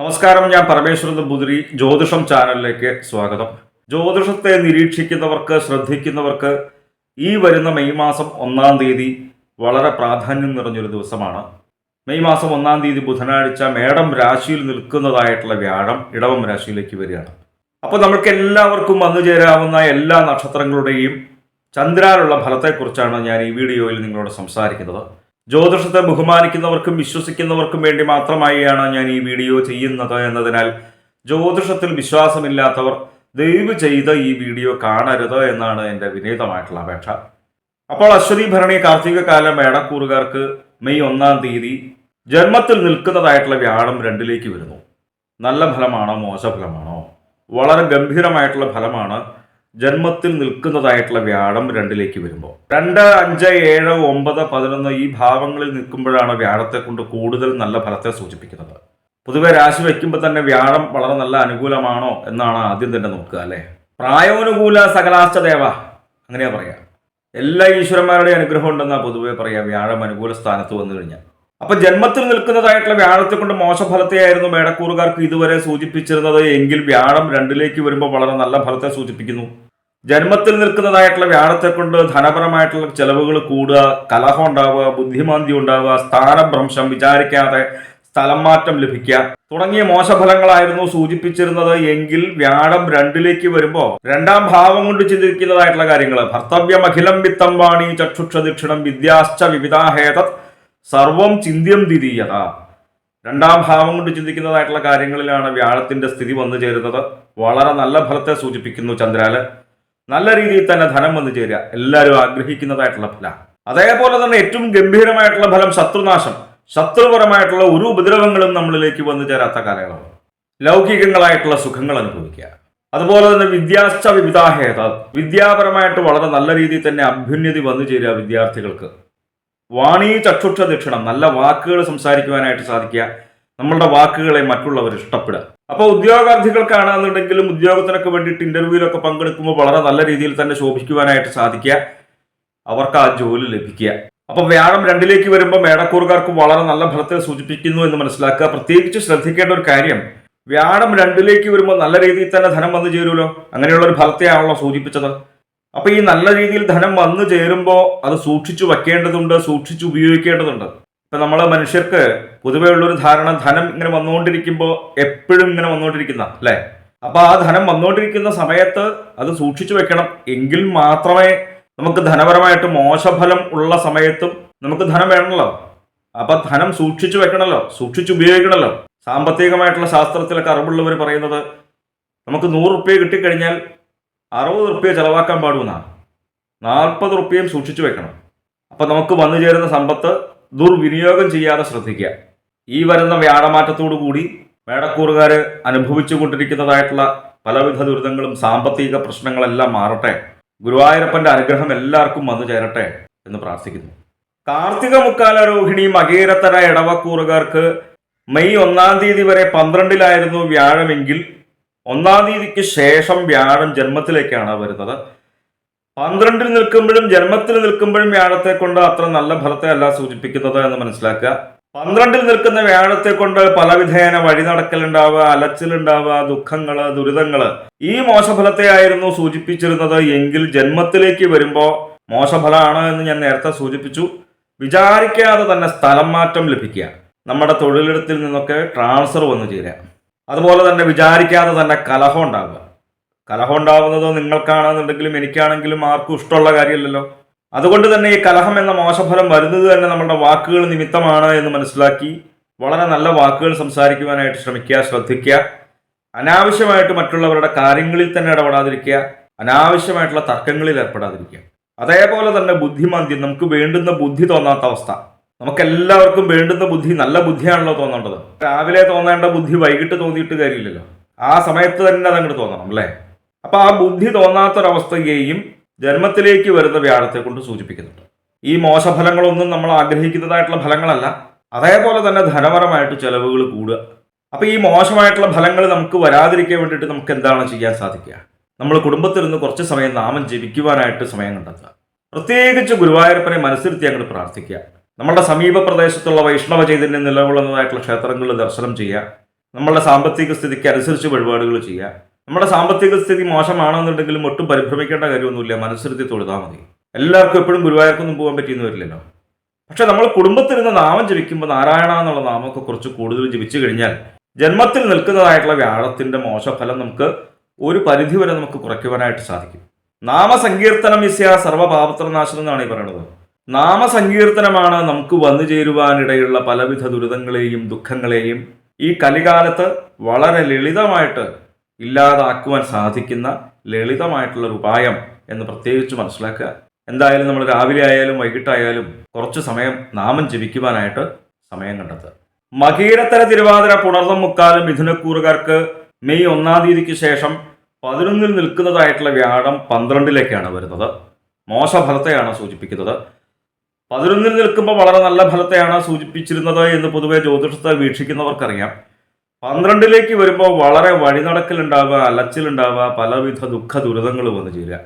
നമസ്കാരം ഞാൻ പരമേശ്വരൻ നമ്പൂതിരി ജ്യോതിഷം ചാനലിലേക്ക് സ്വാഗതം. ജ്യോതിഷത്തെ നിരീക്ഷിക്കുന്നവർക്ക് ശ്രദ്ധിക്കുന്നവർക്ക് ഈ വരുന്ന മെയ് മാസം ഒന്നാം തീയതി വളരെ പ്രാധാന്യം നിറഞ്ഞൊരു ദിവസമാണ്. മെയ് മാസം ഒന്നാം തീയതി ബുധനാഴ്ച മേടം രാശിയിൽ നിൽക്കുന്നതായിട്ടുള്ള വ്യാഴം ഇടവം രാശിയിലേക്ക് വരികയാണ്. അപ്പോൾ നമുക്ക് എല്ലാവർക്കും വന്നു ചേരാവുന്ന എല്ലാ നക്ഷത്രങ്ങളുടെയും ചന്ദ്രാനുള്ള ഫലത്തെക്കുറിച്ചാണ് ഞാൻ ഈ വീഡിയോയിൽ നിങ്ങളോട് സംസാരിക്കുന്നത്. ജ്യോതിഷത്തെ ബഹുമാനിക്കുന്നവർക്കും വിശ്വസിക്കുന്നവർക്കും വേണ്ടി മാത്രമായാണ് ഞാൻ ഈ വീഡിയോ ചെയ്യുന്നത് എന്നതിനാൽ ജ്യോതിഷത്തിൽ വിശ്വാസമില്ലാത്തവർ ദയവ് ചെയ്ത് ഈ വീഡിയോ കാണരുത് എന്നാണ് എന്റെ വിനീതമായിട്ടുള്ള അപേക്ഷ. അപ്പോൾ അശ്വതി ഭരണി കാർത്തിക കാലം മേടക്കൂറുകാർക്ക് മെയ് ഒന്നാം തീയതി ജന്മത്തിൽ നിൽക്കുന്നതായിട്ടുള്ള വ്യാഴം രണ്ടിലേക്ക് വരുന്നു. നല്ല ഫലമാണോ മോശ ഫലമാണോ? വളരെ ഗംഭീരമായിട്ടുള്ള ഫലമാണ് ജന്മത്തിൽ നിൽക്കുന്നതായിട്ടുള്ള വ്യാഴം രണ്ടിലേക്ക് വരുമ്പോൾ. രണ്ട് അഞ്ച് ഏഴ് ഒമ്പത് പതിനൊന്ന് ഈ ഭാവങ്ങളിൽ നിൽക്കുമ്പോഴാണ് വ്യാഴത്തെ കൊണ്ട് കൂടുതൽ നല്ല ഫലത്തെ സൂചിപ്പിക്കുന്നത്. പൊതുവെ രാശി വയ്ക്കുമ്പോൾ തന്നെ വ്യാഴം വളരെ നല്ല അനുകൂലമാണോ എന്നാണ് ആദ്യം തന്നെ നോക്കുക അല്ലേ? പ്രായോനുകൂല സകലാശ്ച ദേവ അങ്ങനെയാ പറയാ. എല്ലാ ഈശ്വരന്മാരുടെയും അനുഗ്രഹം ഉണ്ടെന്നാ പൊതുവെ പറയാം വ്യാഴം അനുകൂല സ്ഥാനത്ത് വന്നു കഴിഞ്ഞാൽ. അപ്പൊ ജന്മത്തിൽ നിൽക്കുന്നതായിട്ടുള്ള വ്യാഴത്തെ കൊണ്ട് മോശഫലത്തെയായിരുന്നു മേടക്കൂറുകാർക്ക് ഇതുവരെ സൂചിപ്പിച്ചിരുന്നത്. എങ്കിൽ വ്യാഴം രണ്ടിലേക്ക് വരുമ്പോൾ വളരെ നല്ല ഫലത്തെ സൂചിപ്പിക്കുന്നു. ജന്മത്തിൽ നിൽക്കുന്നതായിട്ടുള്ള വ്യാഴത്തെ കൊണ്ട് ധനപരമായിട്ടുള്ള ചെലവുകൾ കൂടുക കലഹം ഉണ്ടാവുക ബുദ്ധിമാന്തി ഉണ്ടാവുക സ്ഥാനഭ്രംശം വിചാരിക്കാതെ സ്ഥലം മാറ്റം ലഭിക്കുക. തുടങ്ങിയ മോശഫലങ്ങളായിരുന്നു സൂചിപ്പിച്ചിരുന്നത്. എങ്കിൽ വ്യാഴം രണ്ടിലേക്ക് വരുമ്പോൾ രണ്ടാം ഭാവം കൊണ്ട് ചിന്തിക്കുന്നതായിട്ടുള്ള കാര്യങ്ങൾ. ഭർത്തവ്യം അഖിലം വിത്തം വാണി ചക്ഷുക്ഷ ദക്ഷിണം വിദ്യാശ്ച വിവിധാഹേതത് സർവം ചിന്തിയം തിരീയത. രണ്ടാം ഭാവം കൊണ്ട് ചിന്തിക്കുന്നതായിട്ടുള്ള കാര്യങ്ങളിലാണ് വ്യാഴത്തിന്റെ സ്ഥിതി വന്നു ചേരുന്നത്. വളരെ നല്ല ഫലത്തെ സൂചിപ്പിക്കുന്നു ചന്ദ്രാൽ. നല്ല രീതിയിൽ തന്നെ ധനം വന്നു ചേരുക. എല്ലാവരും ആഗ്രഹിക്കുന്നതായിട്ടുള്ള ഫലം. അതേപോലെ തന്നെ ഏറ്റവും ഗംഭീരമായിട്ടുള്ള ഫലം ശത്രുനാശം. ശത്രുപരമായിട്ടുള്ള ഒരു ഉപദ്രവങ്ങളും നമ്മളിലേക്ക് വന്നു ചേരാത്ത കാലയളവ്. ലൗകികങ്ങളായിട്ടുള്ള സുഖങ്ങൾ അനുഭവിക്കുക. അതുപോലെ തന്നെ വിദ്യാശ്ച വിവിധാഹേത. വിദ്യാപരമായിട്ട് വളരെ നല്ല രീതിയിൽ തന്നെ അഭ്യുന്നതി വന്നു ചേരുക വിദ്യാർത്ഥികൾക്ക്. വാണി ചക്ഷുക്ഷ ദക്ഷിണം നല്ല വാക്കുകൾ സംസാരിക്കുവാനായിട്ട് സാധിക്കുക. നമ്മളുടെ വാക്കുകളെ മറ്റുള്ളവർ ഇഷ്ടപ്പെടുക. അപ്പോൾ ഉദ്യോഗാർത്ഥികൾക്കാണെന്നുണ്ടെങ്കിലും ഉദ്യോഗത്തിനൊക്കെ വേണ്ടിയിട്ട് ഇന്റർവ്യൂവിലൊക്കെ പങ്കെടുക്കുമ്പോൾ വളരെ നല്ല രീതിയിൽ തന്നെ ശോഭിക്കുവാനായിട്ട് സാധിക്കുക. അവർക്ക് ആ ജോലി ലഭിക്കുക. അപ്പോൾ വ്യാഴം രണ്ടിലേക്ക് വരുമ്പോൾ മേടക്കൂറുകാർക്ക് വളരെ നല്ല ഫലത്തെ സൂചിപ്പിക്കുന്നു എന്ന് മനസ്സിലാക്കുക. പ്രത്യേകിച്ച് ശ്രദ്ധിക്കേണ്ട ഒരു കാര്യം വ്യാഴം രണ്ടിലേക്ക് വരുമ്പോൾ നല്ല രീതിയിൽ തന്നെ ധനം വന്നു ചേരുമല്ലോ. അങ്ങനെയുള്ള ഒരു ഫലത്തെയാണല്ലോ സൂചിപ്പിച്ചത്. അപ്പൊ ഈ നല്ല രീതിയിൽ ധനം വന്നു ചേരുമ്പോൾ അത് സൂക്ഷിച്ചു വെക്കേണ്ടതുണ്ട് സൂക്ഷിച്ചു ഉപയോഗിക്കേണ്ടതുണ്ട്. ഇപ്പൊ നമ്മളെ മനുഷ്യർക്ക് പൊതുവെ ഉള്ളൊരു ധാരണ ധനം ഇങ്ങനെ വന്നുകൊണ്ടിരിക്കുമ്പോൾ എപ്പോഴും ഇങ്ങനെ വന്നുകൊണ്ടിരിക്കുന്ന അല്ലെ? അപ്പൊ ആ ധനം വന്നുകൊണ്ടിരിക്കുന്ന സമയത്ത് അത് സൂക്ഷിച്ചു വെക്കണം. എങ്കിൽ മാത്രമേ നമുക്ക് ധനപരമായിട്ട് മോശഫലം ഉള്ള സമയത്തും നമുക്ക് ധനം വേണമല്ലോ. അപ്പൊ ധനം സൂക്ഷിച്ചു വെക്കണമല്ലോ സൂക്ഷിച്ചു ഉപയോഗിക്കണമല്ലോ സാമ്പത്തികമായിട്ടുള്ള ശാസ്ത്രത്തിലൊക്കെ അറിവുള്ളവർ പറയുന്നത് നമുക്ക് നൂറ് റുപ്യ കിട്ടിക്കഴിഞ്ഞാൽ അറുപത് റുപ്യ ചെലവാക്കാൻ പാടുമെന്നാണ് നാൽപ്പത് റുപ്യയും സൂക്ഷിച്ചു വെക്കണം. അപ്പം നമുക്ക് വന്നു ചേരുന്ന സമ്പത്ത് ദുർവിനിയോഗം ചെയ്യാതെ ശ്രദ്ധിക്കുക. ഈ വരുന്ന വ്യാഴമാറ്റത്തോടു കൂടി മേടക്കൂറുകാർ അനുഭവിച്ചു കൊണ്ടിരിക്കുന്നതായിട്ടുള്ള പലവിധ ദുരിതങ്ങളും സാമ്പത്തിക പ്രശ്നങ്ങളെല്ലാം മാറട്ടെ. ഗുരുവായൂരപ്പന്റെ അനുഗ്രഹം എല്ലാവർക്കും വന്നു ചേരട്ടെ എന്ന് പ്രാർത്ഥിക്കുന്നു. കാർത്തിക മുക്കാല രോഹിണി മകേരത്തര ഇടവക്കൂറുകാർക്ക് മെയ് ഒന്നാം തീയതി വരെ പന്ത്രണ്ടിലായിരുന്നു വ്യാഴമെങ്കിൽ ഒന്നാം തീയതിക്ക് ശേഷം വ്യാഴം ജന്മത്തിലേക്കാണ് വരുന്നത്. പന്ത്രണ്ടിൽ നിൽക്കുമ്പോഴും ജന്മത്തിൽ നിൽക്കുമ്പോഴും വ്യാഴത്തെ കൊണ്ട് അത്ര നല്ല ഫലത്തെ അല്ല സൂചിപ്പിക്കുന്നത് എന്ന് മനസ്സിലാക്കുക. പന്ത്രണ്ടിൽ നിൽക്കുന്ന വ്യാഴത്തെ കൊണ്ട് പലവിധേന വഴി നടക്കലുണ്ടാവുക അലച്ചിലുണ്ടാവുക ദുഃഖങ്ങൾ ദുരിതങ്ങൾ. ഈ മോശഫലത്തെ ആയിരുന്നു സൂചിപ്പിച്ചിരുന്നത്. എങ്കിൽ ജന്മത്തിലേക്ക് വരുമ്പോൾ മോശഫലമാണ് എന്ന് ഞാൻ നേരത്തെ സൂചിപ്പിച്ചു. വിചാരിക്കാതെ തന്നെ സ്ഥലം മാറ്റം ലഭിക്കുക. നമ്മുടെ തൊഴിലിടത്തിൽ നിന്നൊക്കെ ട്രാൻസ്ഫർ വന്നു ചേരുക. അതുപോലെ തന്നെ വിചാരിക്കാതെ തന്നെ കലഹം ഉണ്ടാവുക. കലഹം ഉണ്ടാവുന്നത് നിങ്ങൾക്കാണെന്നുണ്ടെങ്കിലും എനിക്കാണെങ്കിലും ആർക്കും ഇഷ്ടമുള്ള കാര്യമല്ലല്ലോ. അതുകൊണ്ട് തന്നെ ഈ കലഹം എന്ന മോശഫലം വരുന്നത് തന്നെ നമ്മുടെ വാക്കുകൾ നിമിത്തമാണ് എന്ന് മനസ്സിലാക്കി വളരെ നല്ല വാക്കുകൾ സംസാരിക്കുവാനായിട്ട് ശ്രമിക്കുക ശ്രദ്ധിക്കുക. അനാവശ്യമായിട്ട് മറ്റുള്ളവരുടെ കാര്യങ്ങളിൽ തന്നെ ഇടപെടാതിരിക്കുക അനാവശ്യമായിട്ടുള്ള തർക്കങ്ങളിൽ ഏർപ്പെടാതിരിക്കുക. അതേപോലെ തന്നെ ബുദ്ധിമാന്ദ്യം നമുക്ക് വേണ്ടുന്ന ബുദ്ധി തോന്നാത്ത അവസ്ഥ. നമുക്ക് എല്ലാവർക്കും വേണ്ടുന്ന ബുദ്ധി നല്ല ബുദ്ധിയാണല്ലോ തോന്നേണ്ടത്. രാവിലെ തോന്നേണ്ട ബുദ്ധി വൈകിട്ട് തോന്നിയിട്ട് കാര്യമില്ലല്ലോ. ആ സമയത്ത് തന്നെ അതങ്ങോട്ട് തോന്നണം അല്ലേ? അപ്പൊ ആ ബുദ്ധി തോന്നാത്തൊരവസ്ഥയെയും ജന്മത്തിലേക്ക് വരുന്ന വ്യാഴത്തെ കൊണ്ട് സൂചിപ്പിക്കുന്നുണ്ട്. ഈ മോശഫലങ്ങളൊന്നും നമ്മൾ ആഗ്രഹിക്കുന്നതായിട്ടുള്ള ഫലങ്ങളല്ല. അതേപോലെ തന്നെ ധനപരമായിട്ട് ചെലവുകൾ കൂടുക. അപ്പൊ ഈ മോശമായിട്ടുള്ള ഫലങ്ങൾ നമുക്ക് വരാതിരിക്കാൻ വേണ്ടിയിട്ട് നമുക്ക് എന്താണ് ചെയ്യാൻ സാധിക്കുക? നമ്മൾ കുടുംബത്തിൽ നിന്ന് കുറച്ച് സമയം നാമം ജപിക്കുവാനായിട്ട് സമയം കണ്ടെത്തുക. പ്രത്യേകിച്ച് ഗുരുവായൂരപ്പനെ മനസ്സിരുത്തി അങ്ങോട്ട് പ്രാർത്ഥിക്കുക. നമ്മുടെ സമീപ പ്രദേശത്തുള്ള വൈഷ്ണവ ചൈതന്യം നിലകൊള്ളുന്നതായിട്ടുള്ള ക്ഷേത്രങ്ങളിൽ ദർശനം ചെയ്യുക. നമ്മളുടെ സാമ്പത്തിക സ്ഥിതിക്ക് അനുസരിച്ച് വഴിപാടുകൾ ചെയ്യുക. നമ്മുടെ സാമ്പത്തിക സ്ഥിതി മോശമാണെന്നുണ്ടെങ്കിലും ഒട്ടും പരിഭ്രമിക്കേണ്ട കാര്യമൊന്നുമില്ല. മനസ്സിരുത്തി തൊഴുതാൽ മതി. എല്ലാവർക്കും എപ്പോഴും ഗുരുവായൂർക്കൊന്നും പോകാൻ പറ്റിയെന്ന് വരില്ലല്ലോ. പക്ഷെ നമ്മൾ കുടുംബത്തിരുന്ന് നാമം ജപിക്കുമ്പോൾ നാരായണ എന്നുള്ള നാമമൊക്കെ കുറച്ച് കൂടുതൽ ജപിച്ചു കഴിഞ്ഞാൽ ജന്മത്തിൽ നിൽക്കുന്നതായിട്ടുള്ള വ്യാഴത്തിന്റെ മോശഫലം നമുക്ക് ഒരു പരിധി വരെ നമുക്ക് കുറയ്ക്കുവാനായിട്ട് സാധിക്കും. നാമസങ്കീർത്തനം ഇസ്യ സർവപാപത്രനാശനം എന്നാണ് ഈ പറയുന്നത്. നാമസങ്കീർത്തനമാണ് നമുക്ക് വന്നു ചേരുവാനിടയുള്ള പലവിധ ദുരിതങ്ങളെയും ദുഃഖങ്ങളെയും ഈ കലികാലത്ത് വളരെ ലളിതമായിട്ട് ഇല്ലാതാക്കുവാൻ സാധിക്കുന്ന ലളിതമായിട്ടുള്ള ഒരു ഉപായം എന്ന് പ്രത്യേകിച്ച് മനസ്സിലാക്കുക. എന്തായാലും നമ്മൾ രാവിലെ ആയാലും വൈകിട്ടായാലും കുറച്ച് സമയം നാമം ജപിക്കുവാനായിട്ട് സമയം കണ്ടെത്തുക. മകീരത്തര തിരുവാതിര പുണർന്നം മുക്കാലും മിഥുനക്കൂറുകാർക്ക് മെയ് ഒന്നാം തീയതിക്ക് ശേഷം പതിനൊന്നിൽ നിൽക്കുന്നതായിട്ടുള്ള വ്യാഴം പന്ത്രണ്ടിലേക്കാണ് വരുന്നത്. മോശഫലത്തെയാണ് സൂചിപ്പിക്കുന്നത്. പതിനൊന്നിൽ നിൽക്കുമ്പോൾ വളരെ നല്ല ഫലത്തെയാണ് സൂചിപ്പിച്ചിരുന്നത് എന്ന് പൊതുവെ ജ്യോതിഷത്തെ വീക്ഷിക്കുന്നവർക്കറിയാം. പന്ത്രണ്ടിലേക്ക് വരുമ്പോൾ വളരെ വഴിനടക്കലുണ്ടാവുക അലച്ചിലുണ്ടാവുക പലവിധ ദുഃഖ ദുരിതങ്ങൾ വന്നു ചേരുക.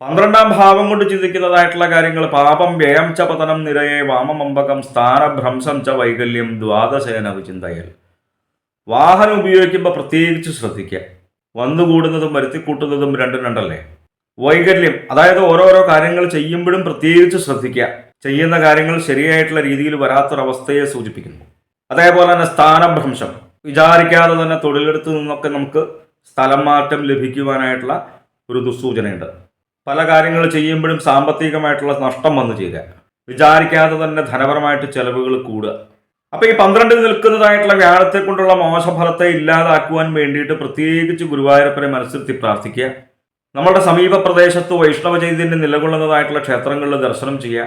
പന്ത്രണ്ടാം ഭാവം കൊണ്ട് ചിന്തിക്കുന്നതായിട്ടുള്ള കാര്യങ്ങൾ പാപം വ്യയം ച പതനം നിരയെ വാമമമ്പകം സ്ഥാനഭ്രംശം ച വൈകല്യം ദ്വാദശേന വിചിന്തയൽ. വാഹനം ഉപയോഗിക്കുമ്പോൾ പ്രത്യേകിച്ച് ശ്രദ്ധിക്കുക. വന്നുകൂടുന്നതും വരുത്തിക്കൂട്ടുന്നതും രണ്ടും രണ്ടല്ലേ? വൈകല്യം അതായത് ഓരോരോ കാര്യങ്ങൾ ചെയ്യുമ്പോഴും പ്രത്യേകിച്ച് ശ്രദ്ധിക്കുക. ചെയ്യുന്ന കാര്യങ്ങൾ ശരിയായിട്ടുള്ള രീതിയിൽ വരാത്തൊരവസ്ഥയെ സൂചിപ്പിക്കുന്നു. അതേപോലെ തന്നെ സ്ഥാനഭ്രംശം. വിചാരിക്കാതെ തന്നെ തൊഴിലെടുത്ത് നിന്നൊക്കെ നമുക്ക് സ്ഥലം മാറ്റം ലഭിക്കുവാനായിട്ടുള്ള ഒരു ദുസ്സൂചനയുണ്ട്. പല കാര്യങ്ങൾ ചെയ്യുമ്പോഴും സാമ്പത്തികമായിട്ടുള്ള നഷ്ടം വന്നു ചെയ്യുക വിചാരിക്കാതെ തന്നെ ധനപരമായിട്ട് ചെലവുകൾ കൂടുക. അപ്പോൾ ഈ പന്ത്രണ്ടിൽ നിൽക്കുന്നതായിട്ടുള്ള വ്യാഴത്തെ കൊണ്ടുള്ള മോശഫലത്തെ ഇല്ലാതാക്കുവാൻ വേണ്ടിയിട്ട് പ്രത്യേകിച്ച് ഗുരുവായൂരപ്പനെ മനസ്സിരുത്തി പ്രാർത്ഥിക്കുക. നമ്മുടെ സമീപ പ്രദേശത്ത് വൈഷ്ണവ ചൈതന്യം നിലകൊള്ളുന്നതായിട്ടുള്ള ക്ഷേത്രങ്ങളിൽ ദർശനം ചെയ്യുക.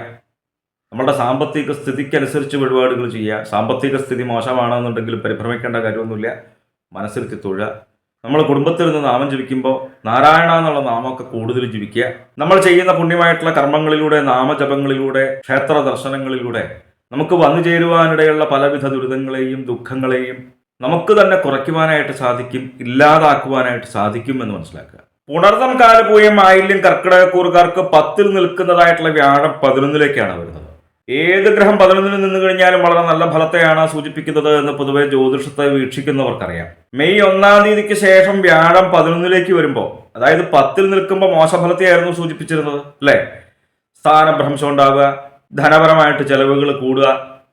നമ്മുടെ സാമ്പത്തിക സ്ഥിതിക്കനുസരിച്ച് വഴിപാടുകൾ ചെയ്യുക. സാമ്പത്തിക സ്ഥിതി മോശമാണെന്നുണ്ടെങ്കിൽ പരിഭ്രമിക്കേണ്ട കാര്യമൊന്നുമില്ല. മനസ്സിരുത്തി തൊഴുക. നമ്മൾ കുടുംബത്തിൽ നിന്ന് നാമം ജപിക്കുമ്പോൾ നാരായണ എന്നുള്ള നാമമൊക്കെ കൂടുതൽ ജപിക്കുക. നമ്മൾ ചെയ്യുന്ന പുണ്യമായിട്ടുള്ള കർമ്മങ്ങളിലൂടെ നാമജപങ്ങളിലൂടെ ക്ഷേത്ര ദർശനങ്ങളിലൂടെ നമുക്ക് വന്നു ചേരുവാനിടയുള്ള പലവിധ ദുരിതങ്ങളെയും ദുഃഖങ്ങളെയും നമുക്ക് തന്നെ കുറയ്ക്കുവാനായിട്ട് സാധിക്കും ഇല്ലാതാക്കുവാനായിട്ട് സാധിക്കും എന്ന് മനസ്സിലാക്കുക. പുണർദം കാലപൂയം ആയില്യം കർക്കിടകക്കൂറുകാർക്ക് പത്തിൽ നിൽക്കുന്നതായിട്ടുള്ള വ്യാഴം പതിനൊന്നിലേക്കാണ് വരുന്നത്. ഏത് ഗ്രഹം പതിനൊന്നിൽ നിന്ന് കഴിഞ്ഞാലും വളരെ നല്ല ഫലത്തെയാണ് സൂചിപ്പിക്കുന്നത് എന്ന് പൊതുവെ ജ്യോതിഷത്തെ വീക്ഷിക്കുന്നവർക്കറിയാം. മെയ് ഒന്നാം തീയതിക്ക് ശേഷം വ്യാഴം പതിനൊന്നിലേക്ക് വരുമ്പോൾ അതായത് പത്തിൽ നിൽക്കുമ്പോൾ മോശഫലത്തെയായിരുന്നു സൂചിപ്പിച്ചിരുന്നത് അല്ലേ? സ്ഥാനഭ്രംശം ഉണ്ടാവുക ധനപരമായിട്ട് ചെലവുകൾ കൂടുക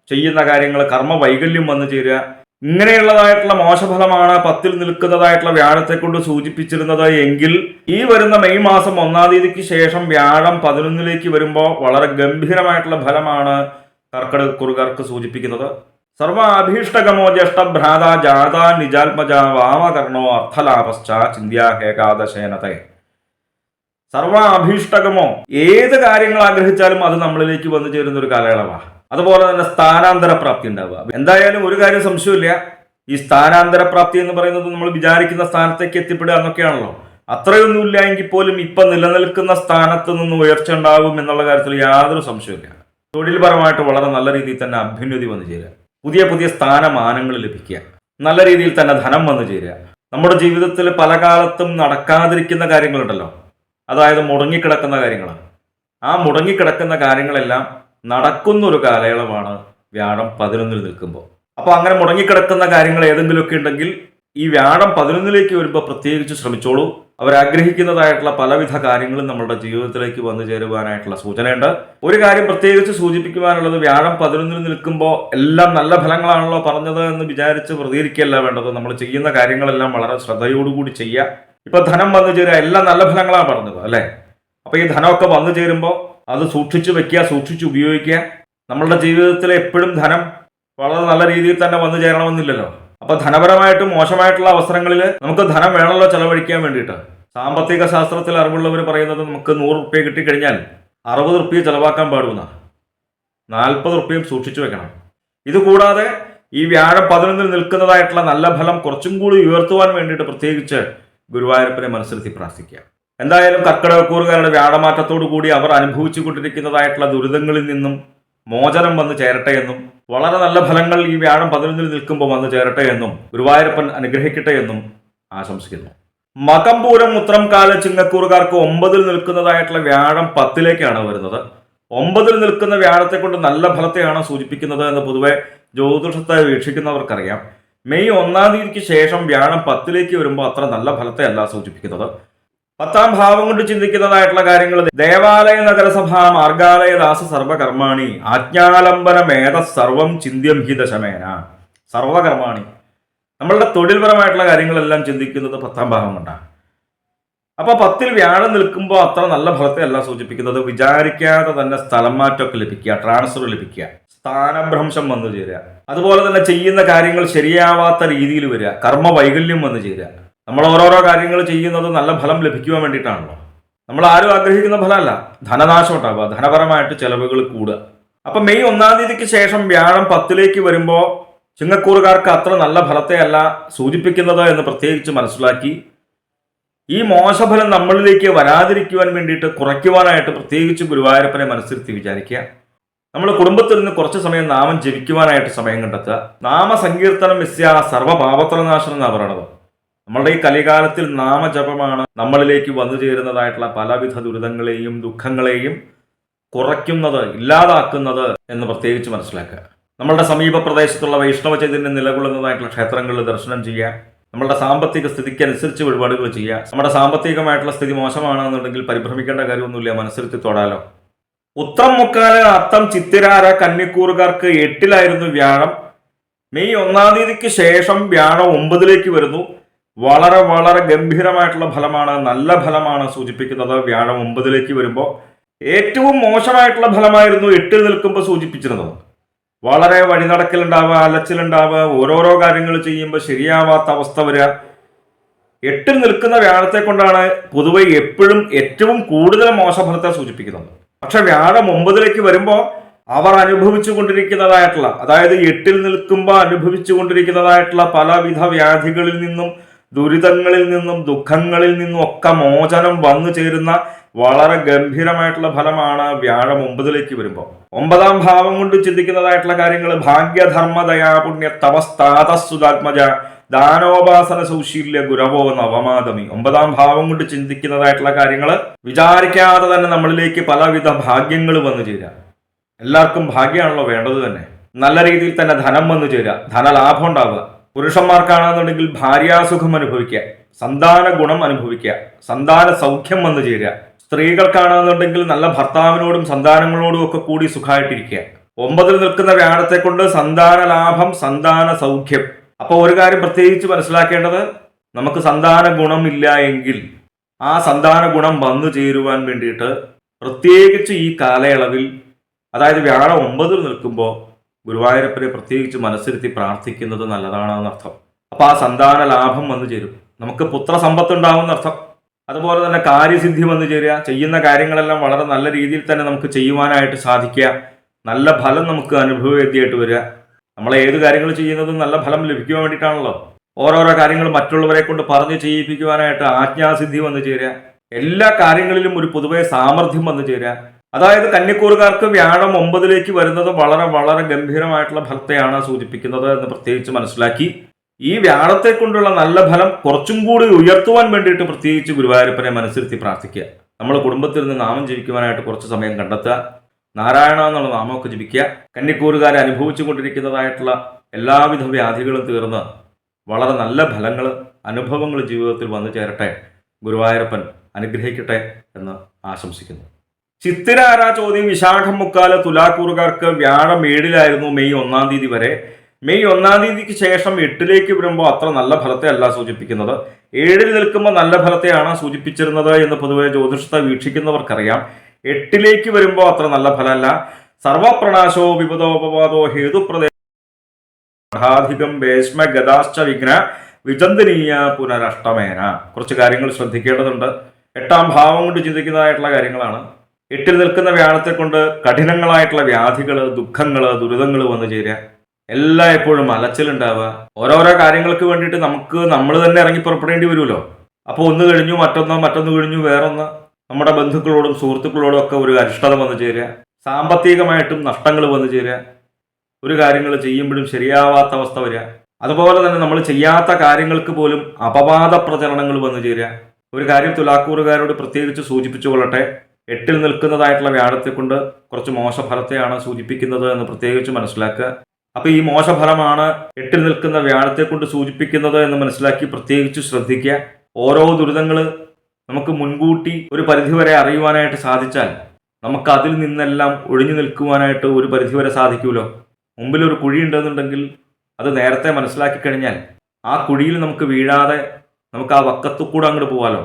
ചെയ്യുന്ന കാര്യങ്ങൾ കർമ്മ വൈകല്യം വന്നു ചേരുക ഇങ്ങനെയുള്ളതായിട്ടുള്ള മോശഫലമാണ് പത്തിൽ നിൽക്കുന്നതായിട്ടുള്ള വ്യാഴത്തെ കൊണ്ട് സൂചിപ്പിച്ചിരുന്നത്. എങ്കിൽ ഈ വരുന്ന മെയ് മാസം ഒന്നാം തീയതിക്ക് ശേഷം വ്യാഴം പതിനൊന്നിലേക്ക് വരുമ്പോൾ വളരെ ഗംഭീരമായിട്ടുള്ള ഫലമാണ് കർക്കിടകക്കുറുകാർക്ക് സൂചിപ്പിക്കുന്നത്. സർവ അഭീഷ്ടകമോ ജാത നിജാത്മജ വാമകർണോ അർത്ഥലാഭശ്ച ചിന്ത്യാഹേകാദശേനത്തെ സർവ അഭീഷ്ടകമോ ഏത് കാര്യങ്ങൾ ആഗ്രഹിച്ചാലും അത് നമ്മളിലേക്ക് വന്നു ചേരുന്ന ഒരു കാലയളവാണ് അതുപോലെ തന്നെ സ്ഥാനാന്തര പ്രാപ്തി ഉണ്ടാവുക. എന്തായാലും ഒരു കാര്യം സംശയമില്ല ഈ സ്ഥാനാന്തര പ്രാപ്തി എന്ന് പറയുന്നത് നമ്മൾ വിചാരിക്കുന്ന സ്ഥാനത്തേക്ക് എത്തിപ്പെടുക എന്നൊക്കെയാണല്ലോ. അത്രയൊന്നുമില്ല എങ്കിൽ പോലും ഇപ്പൊ നിലനിൽക്കുന്ന സ്ഥാനത്ത് നിന്ന് ഉയർച്ച ഉണ്ടാകും എന്നുള്ള കാര്യത്തിൽ യാതൊരു സംശയമില്ല തൊഴിൽപരമായിട്ട് വളരെ നല്ല രീതിയിൽ തന്നെ അഭ്യുന്നതി വന്നു ചേരുക. പുതിയ പുതിയ സ്ഥാനമാനങ്ങൾ ലഭിക്കുക. നല്ല രീതിയിൽ തന്നെ ധനം വന്നു ചേരുക. നമ്മുടെ ജീവിതത്തിൽ പല കാലത്തും നടക്കാതിരിക്കുന്ന കാര്യങ്ങളുണ്ടല്ലോ. അതായത് മുടങ്ങിക്കിടക്കുന്ന കാര്യങ്ങൾ ആ മുടങ്ങിക്കിടക്കുന്ന കാര്യങ്ങളെല്ലാം നടക്കുന്ന ഒരു കാലയളവാണ് വ്യാഴം പതിനൊന്നിൽ നിൽക്കുമ്പോൾ. അപ്പോൾ അങ്ങനെ മുടങ്ങിക്കിടക്കുന്ന കാര്യങ്ങൾ ഏതെങ്കിലുമൊക്കെ ഉണ്ടെങ്കിൽ ഈ വ്യാഴം പതിനൊന്നിലേക്ക് വരുമ്പോൾ പ്രത്യേകിച്ച് ശ്രമിച്ചോളൂ. അവരാഗ്രഹിക്കുന്നതായിട്ടുള്ള പലവിധ കാര്യങ്ങളും നമ്മുടെ ജീവിതത്തിലേക്ക് വന്നു ചേരുവാനായിട്ടുള്ള സൂചനയുണ്ട്. ഒരു കാര്യം പ്രത്യേകിച്ച് സൂചിപ്പിക്കുവാനുള്ളത് വ്യാഴം പതിനൊന്നിൽ നിൽക്കുമ്പോൾ എല്ലാം നല്ല ഫലങ്ങളാണല്ലോ പറഞ്ഞത് എന്ന് വിചാരിച്ച് പ്രതികരിക്കുകയല്ല വേണ്ടത്. നമ്മൾ ചെയ്യുന്ന കാര്യങ്ങളെല്ലാം വളരെ ശ്രദ്ധയോടുകൂടി ചെയ്യുക. ഇപ്പൊ ധനം വന്നു ചേരുക എല്ലാം നല്ല ഫലങ്ങളാണ് പറഞ്ഞത് അല്ലേ? അപ്പൊ ഈ ധനമൊക്കെ വന്നു ചേരുമ്പോൾ അത് സൂക്ഷിച്ചു വെക്കുക സൂക്ഷിച്ച് ഉപയോഗിക്കുക. നമ്മളുടെ ജീവിതത്തിൽ എപ്പോഴും ധനം വളരെ നല്ല രീതിയിൽ തന്നെ വന്നു ചേരണമെന്നില്ലല്ലോ. അപ്പൊ ധനപരമായിട്ടും മോശമായിട്ടുള്ള അവസരങ്ങളിൽ നമുക്ക് ധനം വേണമല്ലോ ചെലവഴിക്കാൻ വേണ്ടിയിട്ട്. സാമ്പത്തിക ശാസ്ത്രത്തിൽ അറിവുള്ളവർ പറയുന്നത് നമുക്ക് നൂറ് റുപ്യ കിട്ടിക്കഴിഞ്ഞാൽ അറുപത് റുപ്യ ചെലവാക്കാൻ പാടുന്ന നാൽപ്പത് റുപ്യയും സൂക്ഷിച്ചു വെക്കണം. ഇത് കൂടാതെ ഈ വ്യാഴം പതിനൊന്നിൽ നിൽക്കുന്നതായിട്ടുള്ള നല്ല ഫലം കുറച്ചും കൂടി ഉയർത്തുവാൻ വേണ്ടിയിട്ട് പ്രത്യേകിച്ച് ഗുരുവായൂരപ്പനെ മനസ്സിലെത്തി പ്രാർത്ഥിക്കുക. എന്തായാലും കർക്കിടകക്കൂറുകാരുടെ വ്യാഴമാറ്റത്തോടു കൂടി അവർ അനുഭവിച്ചു കൊണ്ടിരിക്കുന്നതായിട്ടുള്ള ദുരിതങ്ങളിൽ നിന്നും മോചനം വന്ന് ചേരട്ടെ എന്നും വളരെ നല്ല ഫലങ്ങൾ ഈ വ്യാഴം പതിനൊന്നിൽ നിൽക്കുമ്പോൾ വന്ന് ചേരട്ടെ എന്നും ഗുരുവായൂരപ്പൻ അനുഗ്രഹിക്കട്ടെ എന്നും ആശംസിക്കുന്നു. മകംപൂരം ഉത്രം കാല ചിങ്ങക്കൂറുകാർക്ക് ഒമ്പതിൽ നിൽക്കുന്നതായിട്ടുള്ള വ്യാഴം പത്തിലേക്കാണ് വരുന്നത്. ഒമ്പതിൽ നിൽക്കുന്ന വ്യാഴത്തെ കൊണ്ട് നല്ല ഫലത്തെയാണ് സൂചിപ്പിക്കുന്നത് എന്ന് പൊതുവെ ജ്യോതിഷത്തെ വീക്ഷിക്കുന്നവർക്കറിയാം. മെയ് ഒന്നാം തീയതിക്ക് ശേഷം വ്യാഴം പത്തിലേക്ക് വരുമ്പോൾ അത്ര നല്ല ഫലത്തെ അല്ല സൂചിപ്പിക്കുന്നത്. പത്താം ഭാവം കൊണ്ട് ചിന്തിക്കുന്നതായിട്ടുള്ള കാര്യങ്ങൾ ദേവാലയ നഗരസഭ മാർഗാലയ ദാസ സർവകർമാണി. ആജ്ഞാലംബന മേധ സർവം ചിന്ത്യം ഹി ദശമേന. സർവകർമാണി. നമ്മളുടെ തൊഴിൽപരമായിട്ടുള്ള കാര്യങ്ങളെല്ലാം ചിന്തിക്കുന്നത് പത്താം ഭാവം കൊണ്ടാണ്. അപ്പൊ പത്തിൽ വ്യാഴം നിൽക്കുമ്പോൾ അത്ര നല്ല ഫലത്തെ അല്ല സൂചിപ്പിക്കുന്നത്. വിചാരിക്കാതെ തന്നെ സ്ഥലം മാറ്റമൊക്കെ ലഭിക്കുക ട്രാൻസ്ഫർ ലഭിക്കുക സ്ഥാനഭ്രംശം വന്നു ചേരുക. അതുപോലെ തന്നെ ചെയ്യുന്ന കാര്യങ്ങൾ ശരിയാവാത്ത രീതിയിൽ വരിക കർമ്മ വൈകല്യം വന്നു ചേരുക. നമ്മൾ ഓരോരോ കാര്യങ്ങൾ ചെയ്യുന്നത് നല്ല ഫലം ലഭിക്കുവാൻ വേണ്ടിയിട്ടാണല്ലോ. നമ്മൾ ആരും ആഗ്രഹിക്കുന്ന ഫലമല്ല. ധനനാശം ഉണ്ടാവുക ധനപരമായിട്ട് ചെലവുകൾ കൂടുക. അപ്പൊ മെയ് ഒന്നാം തീയതിക്ക് ശേഷം വ്യാഴം പത്തിലേക്ക് വരുമ്പോൾ ചിങ്ങക്കൂറുകാർക്ക് അത്ര നല്ല ഫലത്തെ അല്ല സൂചിപ്പിക്കുന്നത് എന്ന് പ്രത്യേകിച്ച് മനസ്സിലാക്കി ഈ മോശഫലം നമ്മളിലേക്ക് വരാതിരിക്കുവാൻ വേണ്ടിയിട്ട് കുറയ്ക്കുവാനായിട്ട് പ്രത്യേകിച്ച് ഗുരുവായൂരപ്പനെ മനസ്സിരുത്തി വിചാരിക്കുക. നമ്മൾ കുടുംബത്തിൽ നിന്ന് കുറച്ച് സമയം നാമം ജപിക്കുവാനായിട്ട് സമയം കണ്ടെത്തുക. നാമസങ്കീർത്തനം മിസ്യ സർവപാപത്രനാശനം എന്നാണ് പറയണത്. നമ്മളുടെ ഈ കലികാലത്തിൽ നാമജപമാണ് നമ്മളിലേക്ക് വന്നു ചേരുന്നതായിട്ടുള്ള പലവിധ ദുരിതങ്ങളെയും ദുഃഖങ്ങളെയും കുറയ്ക്കുന്നത് ഇല്ലാതാക്കുന്നത് എന്ന് പ്രത്യേകിച്ച് മനസ്സിലാക്കുക. നമ്മളുടെ സമീപ പ്രദേശത്തുള്ള വൈഷ്ണവ ചൈതന്യം നിലകൊള്ളുന്നതായിട്ടുള്ള ക്ഷേത്രങ്ങളിൽ ദർശനം ചെയ്യുക. നമ്മളുടെ സാമ്പത്തിക സ്ഥിതിക്ക് അനുസരിച്ച് വഴിപാടുകൾ ചെയ്യുക. നമ്മുടെ സാമ്പത്തികമായിട്ടുള്ള സ്ഥിതി മോശമാണെന്നുണ്ടെങ്കിൽ പരിഭ്രമിക്കേണ്ട കാര്യമൊന്നുമില്ല മനസ്സിരുത്തി തൊടാലോ. ഉത്രം മുക്കാൽ അത്തം ചിത്തിരാര കന്നിക്കൂറുകാർക്ക് എട്ടിലായിരുന്നു വ്യാഴം. മെയ് ഒന്നാം തീയതിക്ക് ശേഷം വ്യാഴം ഒമ്പതിലേക്ക് വരുന്നു. വളരെ വളരെ ഗംഭീരമായിട്ടുള്ള ഫലമാണ് നല്ല ഫലമാണ് സൂചിപ്പിക്കുന്നത്. വ്യാഴം ഒമ്പതിലേക്ക് വരുമ്പോൾ ഏറ്റവും മോശമായിട്ടുള്ള ഫലമായിരുന്നു എട്ടിൽ നിൽക്കുമ്പോൾ സൂചിപ്പിച്ചിരുന്നത്. വളരെ വഴിനടക്കലുണ്ടാവുക അലച്ചിലുണ്ടാവുക ഓരോരോ കാര്യങ്ങൾ ചെയ്യുമ്പോൾ ശരിയാവാത്ത അവസ്ഥ വരിക. എട്ടിൽ നിൽക്കുന്ന വ്യാഴത്തെ കൊണ്ടാണ് പൊതുവെ എപ്പോഴും ഏറ്റവും കൂടുതൽ മോശഫലത്തെ സൂചിപ്പിക്കുന്നത്. പക്ഷെ വ്യാഴം ഒമ്പതിലേക്ക് വരുമ്പോൾ അവർ അനുഭവിച്ചു കൊണ്ടിരിക്കുന്നതായിട്ടുള്ള അതായത് എട്ടിൽ നിൽക്കുമ്പോൾ അനുഭവിച്ചു കൊണ്ടിരിക്കുന്നതായിട്ടുള്ള പലവിധ വ്യാധികളിൽ നിന്നും ദുരിതങ്ങളിൽ നിന്നും ദുഃഖങ്ങളിൽ നിന്നും ഒക്കെ മോചനം വന്നു ചേരുന്ന വളരെ ഗംഭീരമായിട്ടുള്ള ഫലമാണ് വ്യാഴം ഒമ്പതിലേക്ക് വരുമ്പോൾ ഒമ്പതാം ഭാവം കൊണ്ട് ചിന്തിക്കുന്നതായിട്ടുള്ള കാര്യങ്ങൾ ഭാഗ്യധർമ്മ ദയാപുണ്യ തപസ്താതസുതാത്മജ ദാനോപാസന സൗശീല്യ ഗുരവോ നവമാതമി. ഒമ്പതാം ഭാവം കൊണ്ട് ചിന്തിക്കുന്നതായിട്ടുള്ള കാര്യങ്ങൾ വിചാരിക്കാതെ തന്നെ നമ്മളിലേക്ക് പലവിധ ഭാഗ്യങ്ങൾ വന്നു ചേരുക. എല്ലാവർക്കും ഭാഗ്യമാണല്ലോ വേണ്ടത് തന്നെ. നല്ല രീതിയിൽ തന്നെ ധനം വന്നു ചേരുക. ധനലാഭം ഉണ്ടാവുക. പുരുഷന്മാർക്കാണെന്നുണ്ടെങ്കിൽ ഭാര്യാസുഖം അനുഭവിക്കുക സന്താന ഗുണം അനുഭവിക്കുക സന്താന സൗഖ്യം വന്നു ചേരുക. സ്ത്രീകൾക്കാണെന്നുണ്ടെങ്കിൽ നല്ല ഭർത്താവിനോടും സന്താനങ്ങളോടും ഒക്കെ കൂടി സുഖമായിട്ടിരിക്കുക. ഒമ്പതിൽ നിൽക്കുന്ന വ്യാഴത്തെ കൊണ്ട് സന്താന ലാഭം സന്താന സൗഖ്യം. അപ്പോൾ ഒരു കാര്യം പ്രത്യേകിച്ച് മനസ്സിലാക്കേണ്ടത് നമുക്ക് സന്താന ഗുണമില്ല എങ്കിൽ ആ സന്താന ഗുണം വന്നു ചേരുവാൻ വേണ്ടിയിട്ട് പ്രത്യേകിച്ച് ഈ കാലയളവിൽ അതായത് വ്യാഴം ഒമ്പതിൽ നിൽക്കുമ്പോൾ ഗുരുവായൂരപ്പനെ പ്രത്യേകിച്ച് മനസ്സിരുത്തി പ്രാർത്ഥിക്കുന്നത് നല്ലതാണെന്നർത്ഥം അപ്പോൾ ആ സന്താന ലാഭം വന്നു ചേരും. നമുക്ക് പുത്രസമ്പത്ത് ഉണ്ടാവുന്ന അർത്ഥം അതുപോലെ തന്നെ കാര്യസിദ്ധി വന്നു ചേരുക. ചെയ്യുന്ന കാര്യങ്ങളെല്ലാം വളരെ നല്ല രീതിയിൽ തന്നെ നമുക്ക് ചെയ്യുവാനായിട്ട് സാധിക്കുക. നല്ല ഫലം നമുക്ക് അനുഭവവേദ്യമായിട്ട് വരിക. നമ്മൾ ഏത് കാര്യങ്ങൾ ചെയ്യുന്നതും നല്ല ഫലം ലഭിക്കുവാൻ വേണ്ടിയിട്ടാണല്ലോ. ഓരോരോ കാര്യങ്ങൾ മറ്റുള്ളവരെ കൊണ്ട് പറഞ്ഞ് ചെയ്യിപ്പിക്കുവാനായിട്ട് ആജ്ഞാസിദ്ധി വന്നു ചേരുക. എല്ലാ കാര്യങ്ങളിലും ഒരു പൊതുവെ സാമർഥ്യം വന്നു ചേരുക. അതായത് കന്നിക്കൂറുകാർക്ക് വ്യാഴം ഒമ്പതിലേക്ക് വരുന്നത് വളരെ വളരെ ഗംഭീരമായിട്ടുള്ള ഫലത്തെയാണ് സൂചിപ്പിക്കുന്നത് എന്ന് പ്രത്യേകിച്ച് മനസ്സിലാക്കി. ഈ വ്യാഴത്തെ കൊണ്ടുള്ള നല്ല ഫലം കുറച്ചും കൂടി ഉയർത്തുവാൻ വേണ്ടിയിട്ട് പ്രത്യേകിച്ച് ഗുരുവായൂരപ്പനെ മനസ്സിരുത്തി പ്രാർത്ഥിക്കുക. നമ്മൾ കുടുംബത്തിൽ നിന്ന് നാമം ജീവിക്കുവാനായിട്ട് കുറച്ച് സമയം കണ്ടെത്തുക. നാരായണ എന്നുള്ള നാമമൊക്കെ ജപിക്കുക. കന്നിക്കൂറുകാരെ അനുഭവിച്ചു കൊണ്ടിരിക്കുന്നതായിട്ടുള്ള എല്ലാവിധ വ്യാധികളും തീർന്ന് വളരെ നല്ല ഫലങ്ങൾ അനുഭവങ്ങൾ ജീവിതത്തിൽ വന്നു ചേരട്ടെ. ഗുരുവായൂരപ്പൻ അനുഗ്രഹിക്കട്ടെ എന്ന് ആശംസിക്കുന്നു. ചിത്തിരാര ചോദ്യം വിശാഖം മുക്കാൽ തുലാക്കൂറുകാർക്ക് വ്യാഴം ഏഴിലായിരുന്നു മെയ് ഒന്നാം തീയതി വരെ. മെയ് ഒന്നാം തീയതിക്ക് ശേഷം എട്ടിലേക്ക് വരുമ്പോൾ അത്ര നല്ല ഫലത്തെ അല്ല സൂചിപ്പിക്കുന്നത്. ഏഴിൽ നിൽക്കുമ്പോൾ നല്ല ഫലത്തെയാണ് സൂചിപ്പിച്ചിരുന്നത് എന്ന് പൊതുവെ ജ്യോതിഷത്തെ വീക്ഷിക്കുന്നവർക്കറിയാം. എട്ടിലേക്ക് വരുമ്പോൾ അത്ര നല്ല ഫലമല്ല. സർവപ്രണാശോ വിപദോപവാദോ ഹേതുപ്രദേശം വേശ്മ ഗതാശ്ച വിഘ്ന വിചന്തനീയ പുനരഷ്ടമേന. കുറച്ച് കാര്യങ്ങൾ ശ്രദ്ധിക്കേണ്ടതുണ്ട്. എട്ടാം ഭാവം കൊണ്ട് ചിന്തിക്കുന്നതായിട്ടുള്ള കാര്യങ്ങളാണ്. എട്ടിൽ നിൽക്കുന്ന വ്യാഴത്തെ കൊണ്ട് കഠിനങ്ങളായിട്ടുള്ള വ്യാധികൾ ദുഃഖങ്ങൾ ദുരിതങ്ങൾ വന്നു ചേരുക. എല്ലാം എപ്പോഴും അലച്ചിലുണ്ടാവുക. ഓരോരോ കാര്യങ്ങൾക്ക് വേണ്ടിയിട്ട് നമുക്ക് നമ്മൾ തന്നെ ഇറങ്ങി പുറപ്പെടേണ്ടി വരുമല്ലോ. അപ്പോൾ ഒന്ന് കഴിഞ്ഞു മറ്റൊന്ന് മറ്റൊന്ന് കഴിഞ്ഞു വേറൊന്ന്. നമ്മുടെ ബന്ധുക്കളോടും സുഹൃത്തുക്കളോടും ഒക്കെ ഒരു അരിഷ്ടത വന്നു ചേരുക. സാമ്പത്തികമായിട്ടും നഷ്ടങ്ങൾ വന്നു ചേരുക. ഒരു കാര്യങ്ങൾ ചെയ്യുമ്പോഴും ശരിയാവാത്ത അവസ്ഥ വരിക. അതുപോലെ തന്നെ നമ്മൾ ചെയ്യാത്ത കാര്യങ്ങൾക്ക് പോലും അപവാദ പ്രചരണങ്ങൾ വന്നു ചേരുക. ഒരു കാര്യം തുലാക്കൂറുകാരോട് പ്രത്യേകിച്ച് സൂചിപ്പിച്ചു കൊള്ളട്ടെ. എട്ടിൽ നിൽക്കുന്നതായിട്ടുള്ള വ്യാഴത്തെ കൊണ്ട് കുറച്ച് മോശഫലത്തെയാണ് സൂചിപ്പിക്കുന്നത് എന്ന് പ്രത്യേകിച്ച് മനസ്സിലാക്കുക. അപ്പൊ ഈ മോശഫലമാണ് എട്ടിൽ നിൽക്കുന്ന വ്യാഴത്തെ കൊണ്ട് സൂചിപ്പിക്കുന്നത് എന്ന് മനസ്സിലാക്കി പ്രത്യേകിച്ച് ശ്രദ്ധിക്കുക. ഓരോ ദുരിതങ്ങൾ നമുക്ക് മുൻകൂട്ടി ഒരു പരിധിവരെ അറിയുവാനായിട്ട് സാധിച്ചാൽ നമുക്ക് അതിൽ നിന്നെല്ലാം ഒഴിഞ്ഞു നിൽക്കുവാനായിട്ട് ഒരു പരിധിവരെ സാധിക്കുമല്ലോ മുമ്പിൽ ഒരു കുഴി ഉണ്ടെന്നുണ്ടെങ്കിൽ അത് നേരത്തെ മനസ്സിലാക്കി കഴിഞ്ഞാൽ ആ കുഴിയിൽ നമുക്ക് വീഴാതെ നമുക്ക് ആ വക്കത്തു കൂടെ അങ്ങോട്ട് പോവാലോ?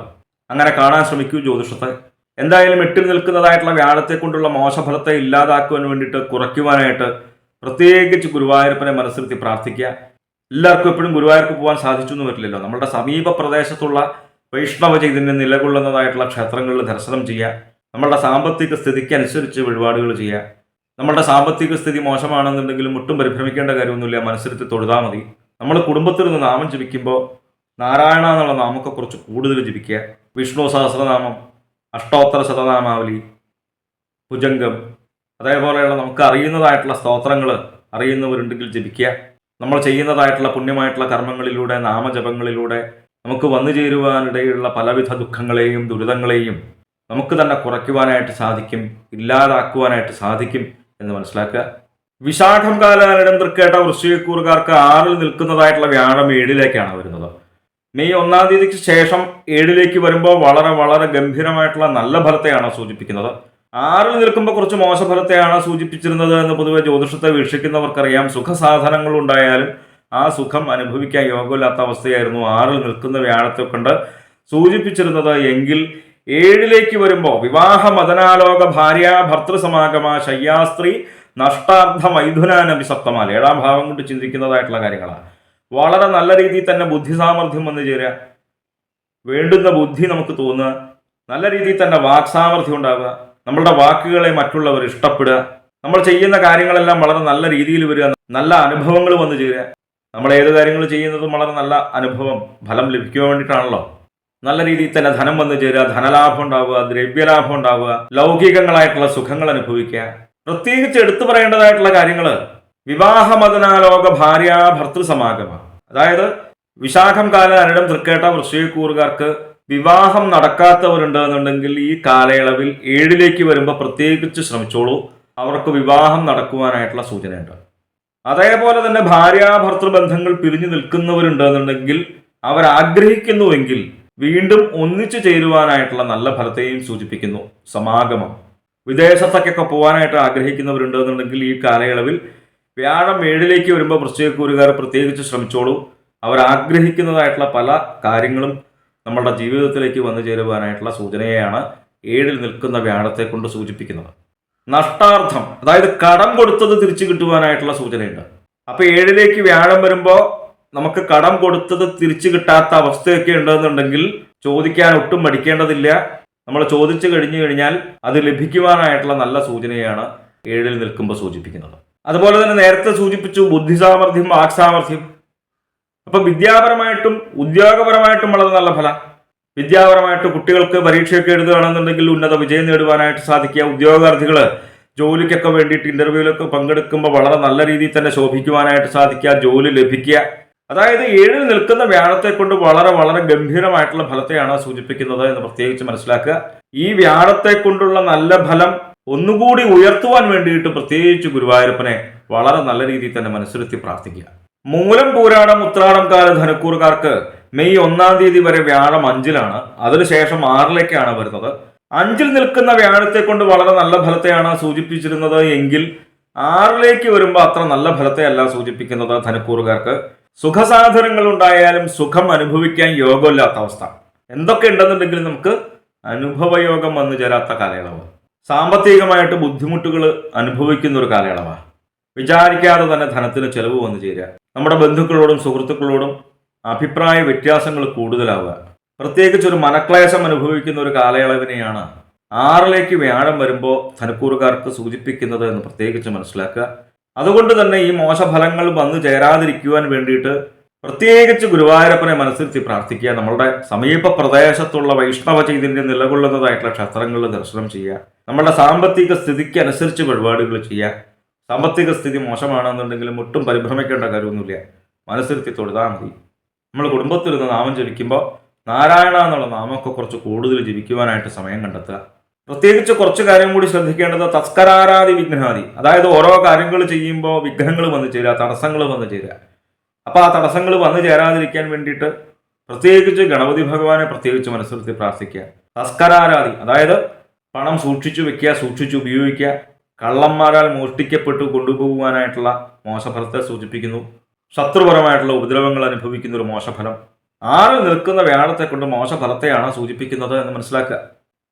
അങ്ങനെ കാണാൻ ശ്രമിക്കൂ ജ്യോതിഷത്തെ. എന്തായാലും എട്ടിൽ നിൽക്കുന്നതായിട്ടുള്ള വ്യാഴത്തെ കൊണ്ടുള്ള മോശഫലത്തെ ഇല്ലാതാക്കുവാൻ വേണ്ടിയിട്ട് കുറയ്ക്കുവാനായിട്ട് പ്രത്യേകിച്ച് ഗുരുവായൂരപ്പനെ മനസ്സിരുത്തി പ്രാർത്ഥിക്കുക. എല്ലാവർക്കും എപ്പോഴും ഗുരുവായൂർക്ക് പോകാൻ സാധിച്ചു എന്ന് വരില്ലല്ലോ. നമ്മുടെ സമീപ പ്രദേശത്തുള്ള വൈഷ്ണവ ചൈതന്യം നിലകൊള്ളുന്നതായിട്ടുള്ള ക്ഷേത്രങ്ങളിൽ ദർശനം ചെയ്യുക. നമ്മളുടെ സാമ്പത്തിക സ്ഥിതിക്ക് അനുസരിച്ച് വഴിപാടുകൾ ചെയ്യുക. നമ്മളുടെ സാമ്പത്തിക സ്ഥിതി മോശമാണെന്നുണ്ടെങ്കിലും ഒട്ടും പരിഭ്രമിക്കേണ്ട കാര്യമൊന്നുമില്ല. മനസ്സിരുത്തി തൊഴുതാൽ മതി. നമ്മൾ കുടുംബത്തിൽ നിന്ന് നാമം ജപിക്കുമ്പോൾ നാരായണ എന്നുള്ള നാമൊക്കെ കുറച്ച് കൂടുതൽ ജപിക്കുക. വിഷ്ണു സഹസ്രനാമം അഷ്ടോത്തര ശതനാമാവലി ഭുജംഗം അതേപോലെയുള്ള നമുക്ക് അറിയുന്നതായിട്ടുള്ള സ്തോത്രങ്ങൾ അറിയുന്നവരുണ്ടെങ്കിൽ ജപിക്കുക. നമ്മൾ ചെയ്യുന്നതായിട്ടുള്ള പുണ്യമായിട്ടുള്ള കർമ്മങ്ങളിലൂടെ നാമജപങ്ങളിലൂടെ നമുക്ക് വന്നു ചേരുവാനിടയിലുള്ള പലവിധ ദുഃഖങ്ങളെയും ദുരിതങ്ങളെയും നമുക്ക് തന്നെ കുറയ്ക്കുവാനായിട്ട് സാധിക്കും ഇല്ലാതാക്കുവാനായിട്ട് സാധിക്കും എന്ന് മനസ്സിലാക്കുക. വിശാഖം കാലാനിടം തൃക്കേട്ട വൃശ്ചികക്കൂറുകാർക്ക് ആറിൽ നിൽക്കുന്നതായിട്ടുള്ള വ്യാഴം ഏഴിലേക്കാണ് വരുന്നത്. മെയ് ഒന്നാം തീയതിക്ക് ശേഷം ഏഴിലേക്ക് വരുമ്പോൾ വളരെ വളരെ ഗംഭീരമായിട്ടുള്ള നല്ല ഫലത്തെയാണ് സൂചിപ്പിക്കുന്നത്. ആറിൽ നിൽക്കുമ്പോൾ കുറച്ച് മോശഫലത്തെയാണ് സൂചിപ്പിച്ചിരുന്നത് എന്ന് പൊതുവെ ജ്യോതിഷത്തെ വീക്ഷിക്കുന്നവർക്കറിയാം. സുഖസാധനങ്ങൾ ഉണ്ടായാലും ആ സുഖം അനുഭവിക്കാൻ യോഗമില്ലാത്ത അവസ്ഥയായിരുന്നു ആറിൽ നിൽക്കുന്ന വ്യാഴത്തെ കൊണ്ട് സൂചിപ്പിച്ചിരുന്നത്. എങ്കിൽ ഏഴിലേക്ക് വരുമ്പോൾ വിവാഹ മതനാലോക ഭാര്യ ഭർത്തൃസമാഗമ ശയ്യാസ്ത്രീ നഷ്ടാർത്ഥ മൈഥുനാനഭിസപ്തമാല ഏഴാം ഭാവം കൊണ്ട് ചിന്തിക്കുന്നതായിട്ടുള്ള കാര്യങ്ങളാണ്. വളരെ നല്ല രീതിയിൽ തന്നെ ബുദ്ധി സാമർഥ്യം വന്നു ചേരുക. വേണ്ടുന്ന ബുദ്ധി നമുക്ക് തോന്നുക. നല്ല രീതിയിൽ തന്നെ വാക് സാമർഥ്യം ഉണ്ടാവുക. നമ്മളുടെ വാക്കുകളെ മറ്റുള്ളവർ ഇഷ്ടപ്പെടുക. നമ്മൾ ചെയ്യുന്ന കാര്യങ്ങളെല്ലാം വളരെ നല്ല രീതിയിൽ വരിക. നല്ല അനുഭവങ്ങൾ വന്നു ചേരുക. നമ്മൾ ഏത് കാര്യങ്ങൾ ചെയ്യുന്നതും വളരെ നല്ല അനുഭവം ഫലം ലഭിക്കാൻ വേണ്ടിയിട്ടാണല്ലോ. നല്ല രീതിയിൽ തന്നെ ധനം വന്നു ചേരുക. ധനലാഭം ഉണ്ടാവുക ദ്രവ്യലാഭം ഉണ്ടാവുക ലൗകികങ്ങളായിട്ടുള്ള സുഖങ്ങൾ അനുഭവിക്കുക. പ്രത്യേകിച്ച് എടുത്തു പറയേണ്ടതായിട്ടുള്ള കാര്യങ്ങൾ വിവാഹമതനാലോക ഭാര്യ ഭർത്തൃ സമാഗമ അതായത് വിശാഖം കാല അനിടം തൃക്കേട്ട വൃശ്ചികൂറുകാർക്ക് വിവാഹം നടക്കാത്തവരുണ്ട് എന്നുണ്ടെങ്കിൽ ഈ കാലയളവിൽ ഏഴിലേക്ക് വരുമ്പോൾ പ്രത്യേകിച്ച് ശ്രമിച്ചോളൂ. അവർക്ക് വിവാഹം നടക്കുവാനായിട്ടുള്ള സൂചനയുണ്ട്. അതേപോലെ തന്നെ ഭാര്യ ഭർത്തൃബന്ധങ്ങൾ പിരിഞ്ഞു നിൽക്കുന്നവരുണ്ട് എന്നുണ്ടെങ്കിൽ അവർ ആഗ്രഹിക്കുന്നുവെങ്കിൽ വീണ്ടും ഒന്നിച്ചു ചേരുവാനായിട്ടുള്ള നല്ല ഫലത്തെയും സൂചിപ്പിക്കുന്നു സമാഗമം. വിദേശത്തൊക്കെ പോകാനായിട്ട് ആഗ്രഹിക്കുന്നവരുണ്ട് എന്നുണ്ടെങ്കിൽ ഈ കാലയളവിൽ വ്യാഴം ഏഴിലേക്ക് വരുമ്പോൾ വൃശ്ചികക്കൂറുകാർ പ്രത്യേകിച്ച് ശ്രമിച്ചോളൂ. അവർ ആഗ്രഹിക്കുന്നതായിട്ടുള്ള പല കാര്യങ്ങളും നമ്മളുടെ ജീവിതത്തിലേക്ക് വന്നു ചേരുവാനായിട്ടുള്ള സൂചനയാണ് ഏഴിൽ നിൽക്കുന്ന വ്യാഴത്തെ കൊണ്ട് സൂചിപ്പിക്കുന്നത്. നഷ്ടാർത്ഥം അതായത് കടം കൊടുത്തത് തിരിച്ചു കിട്ടുവാനായിട്ടുള്ള സൂചനയുണ്ട്. അപ്പോൾ ഏഴിലേക്ക് വ്യാഴം വരുമ്പോൾ നമുക്ക് കടം കൊടുത്തത് തിരിച്ചു കിട്ടാത്ത അവസ്ഥയൊക്കെ ഉണ്ടെന്നുണ്ടെങ്കിൽ ചോദിക്കാൻ ഒട്ടും മടിക്കേണ്ടതില്ല. നമ്മൾ ചോദിച്ചു കഴിഞ്ഞു കഴിഞ്ഞാൽ അത് ലഭിക്കുവാനായിട്ടുള്ള നല്ല സൂചനയാണ് ഏഴിൽ നിൽക്കുമ്പോൾ സൂചിപ്പിക്കുന്നത്. അതുപോലെ തന്നെ നേരത്തെ സൂചിപ്പിച്ചു ബുദ്ധിസാമർഥ്യം വാക്സാമർഥ്യം. വാക് സാമർഥ്യം അപ്പൊ വിദ്യാപരമായിട്ടും ഉദ്യോഗപരമായിട്ടും വളരെ നല്ല ഫലം. വിദ്യാപരമായിട്ട് കുട്ടികൾക്ക് പരീക്ഷയൊക്കെ എഴുതുകയാണെന്നുണ്ടെങ്കിൽ ഉന്നത വിജയം നേടുവാനായിട്ട് സാധിക്കുക. ഉദ്യോഗാർത്ഥികൾ ജോലിക്കൊക്കെ വേണ്ടിയിട്ട് ഇന്റർവ്യൂവിലൊക്കെ പങ്കെടുക്കുമ്പോൾ വളരെ നല്ല രീതിയിൽ തന്നെ ശോഭിക്കുവാനായിട്ട് സാധിക്കുക ജോലി ലഭിക്കുക. അതായത് ഏഴിൽ നിൽക്കുന്ന വ്യാഴത്തെ കൊണ്ട് വളരെ വളരെ ഗംഭീരമായിട്ടുള്ള ഫലത്തെയാണ് സൂചിപ്പിക്കുന്നത് എന്ന് പ്രത്യേകിച്ച് മനസ്സിലാക്കുക. ഈ വ്യാഴത്തെ കൊണ്ടുള്ള നല്ല ഫലം ഒന്നുകൂടി ഉയർത്തുവാൻ വേണ്ടിയിട്ട് പ്രത്യേകിച്ച് ഗുരുവായൂരപ്പനെ വളരെ നല്ല രീതിയിൽ തന്നെ മനസ്സിലെത്തി പ്രാർത്ഥിക്കുക. മൂലം പൂരാടം ഉത്രാടം കാല ധനക്കൂറുകാർക്ക് മെയ് ഒന്നാം തീയതി വരെ വ്യാഴം അഞ്ചിലാണ്. അതിനുശേഷം ആറിലേക്കാണ് വരുന്നത്. അഞ്ചിൽ നിൽക്കുന്ന വ്യാഴത്തെ കൊണ്ട് വളരെ നല്ല ഫലത്തെയാണ് സൂചിപ്പിച്ചിരുന്നത്. എങ്കിൽ ആറിലേക്ക് വരുമ്പോൾ അത്ര നല്ല ഫലത്തെയല്ല സൂചിപ്പിക്കുന്നത് ധനക്കൂറുകാർക്ക്. സുഖസാധനങ്ങൾ ഉണ്ടായാലും സുഖം അനുഭവിക്കാൻ യോഗമില്ലാത്ത അവസ്ഥ. എന്തൊക്കെ ഉണ്ടെന്നുണ്ടെങ്കിലും നമുക്ക് അനുഭവയോഗം വന്നു ചേരാത്ത കാലയളവ്. സാമ്പത്തികമായിട്ട് ബുദ്ധിമുട്ടുകൾ അനുഭവിക്കുന്ന ഒരു കാലയളവാണ്. വിചാരിക്കാതെ തന്നെ ധനത്തിന് ചെലവ് വന്നു ചേരുക. നമ്മുടെ ബന്ധുക്കളോടും സുഹൃത്തുക്കളോടും അഭിപ്രായ വ്യത്യാസങ്ങൾ കൂടുതലാവുക. പ്രത്യേകിച്ച് ഒരു മനക്ലേശം അനുഭവിക്കുന്ന ഒരു കാലയളവിനെയാണ് ആറിലേക്ക് വ്യാഴം വരുമ്പോൾ ധനക്കൂറുകാർക്ക് സൂചിപ്പിക്കുന്നത് എന്ന് പ്രത്യേകിച്ച് മനസ്സിലാക്കുക. അതുകൊണ്ട് തന്നെ ഈ മോശഫലങ്ങൾ വന്നു ചേരാതിരിക്കുവാൻ വേണ്ടിയിട്ട് പ്രത്യേകിച്ച് ഗുരുവായൂരപ്പനെ മനസ്സിരുത്തി പ്രാർത്ഥിക്കുക നമ്മളുടെ സമീപ പ്രദേശത്തുള്ള വൈഷ്ണവ ചൈതന്യം നിലകൊള്ളുന്നതായിട്ടുള്ള ക്ഷേത്രങ്ങളിൽ ദർശനം ചെയ്യുക നമ്മളുടെ സാമ്പത്തിക സ്ഥിതിക്ക് അനുസരിച്ച് വഴിപാടുകൾ ചെയ്യുക. സാമ്പത്തിക സ്ഥിതി മോശമാണെന്നുണ്ടെങ്കിലും ഒട്ടും പരിഭ്രമിക്കേണ്ട കാര്യമൊന്നുമില്ല. മനസ്സിരുത്തി തൊഴുതാൽ മതി. നമ്മൾ കുടുംബത്തിൽ നിന്ന് നാമം ജപിക്കുമ്പോൾ നാരായണ എന്നുള്ള നാമമൊക്കെ കുറച്ച് കൂടുതൽ ജപിക്കുവാനായിട്ട് സമയം കണ്ടെത്തുക. പ്രത്യേകിച്ച് കുറച്ച് കാര്യം കൂടി ശ്രദ്ധിക്കേണ്ടത് തസ്കരാരാദി വിഘ്നാദി അതായത് ഓരോ കാര്യങ്ങൾ ചെയ്യുമ്പോൾ വിഘ്നങ്ങൾ വന്നു ചേരുക തടസ്സങ്ങൾ വന്നു ചേരുക. അപ്പോൾ ആ തടസ്സങ്ങൾ വന്നു ചേരാതിരിക്കാൻ വേണ്ടിയിട്ട് പ്രത്യേകിച്ച് ഗണപതി ഭഗവാനെ പ്രത്യേകിച്ച് മനസ്സിലത്തി പ്രാർത്ഥിക്കുക. തസ്കരാരാധി അതായത് പണം സൂക്ഷിച്ചു വെക്കുക സൂക്ഷിച്ചു ഉപയോഗിക്കുക കള്ളന്മാരാൽ മോഷ്ടിക്കപ്പെട്ടു കൊണ്ടുപോകുവാനായിട്ടുള്ള മോശഫലത്തെ സൂചിപ്പിക്കുന്നു. ശത്രുപരമായിട്ടുള്ള ഉപദ്രവങ്ങൾ അനുഭവിക്കുന്ന ഒരു മോശഫലം. ആറ് നിൽക്കുന്ന വ്യാഴത്തെ കൊണ്ട് മോശഫലത്തെയാണ് സൂചിപ്പിക്കുന്നത് എന്ന് മനസ്സിലാക്കുക.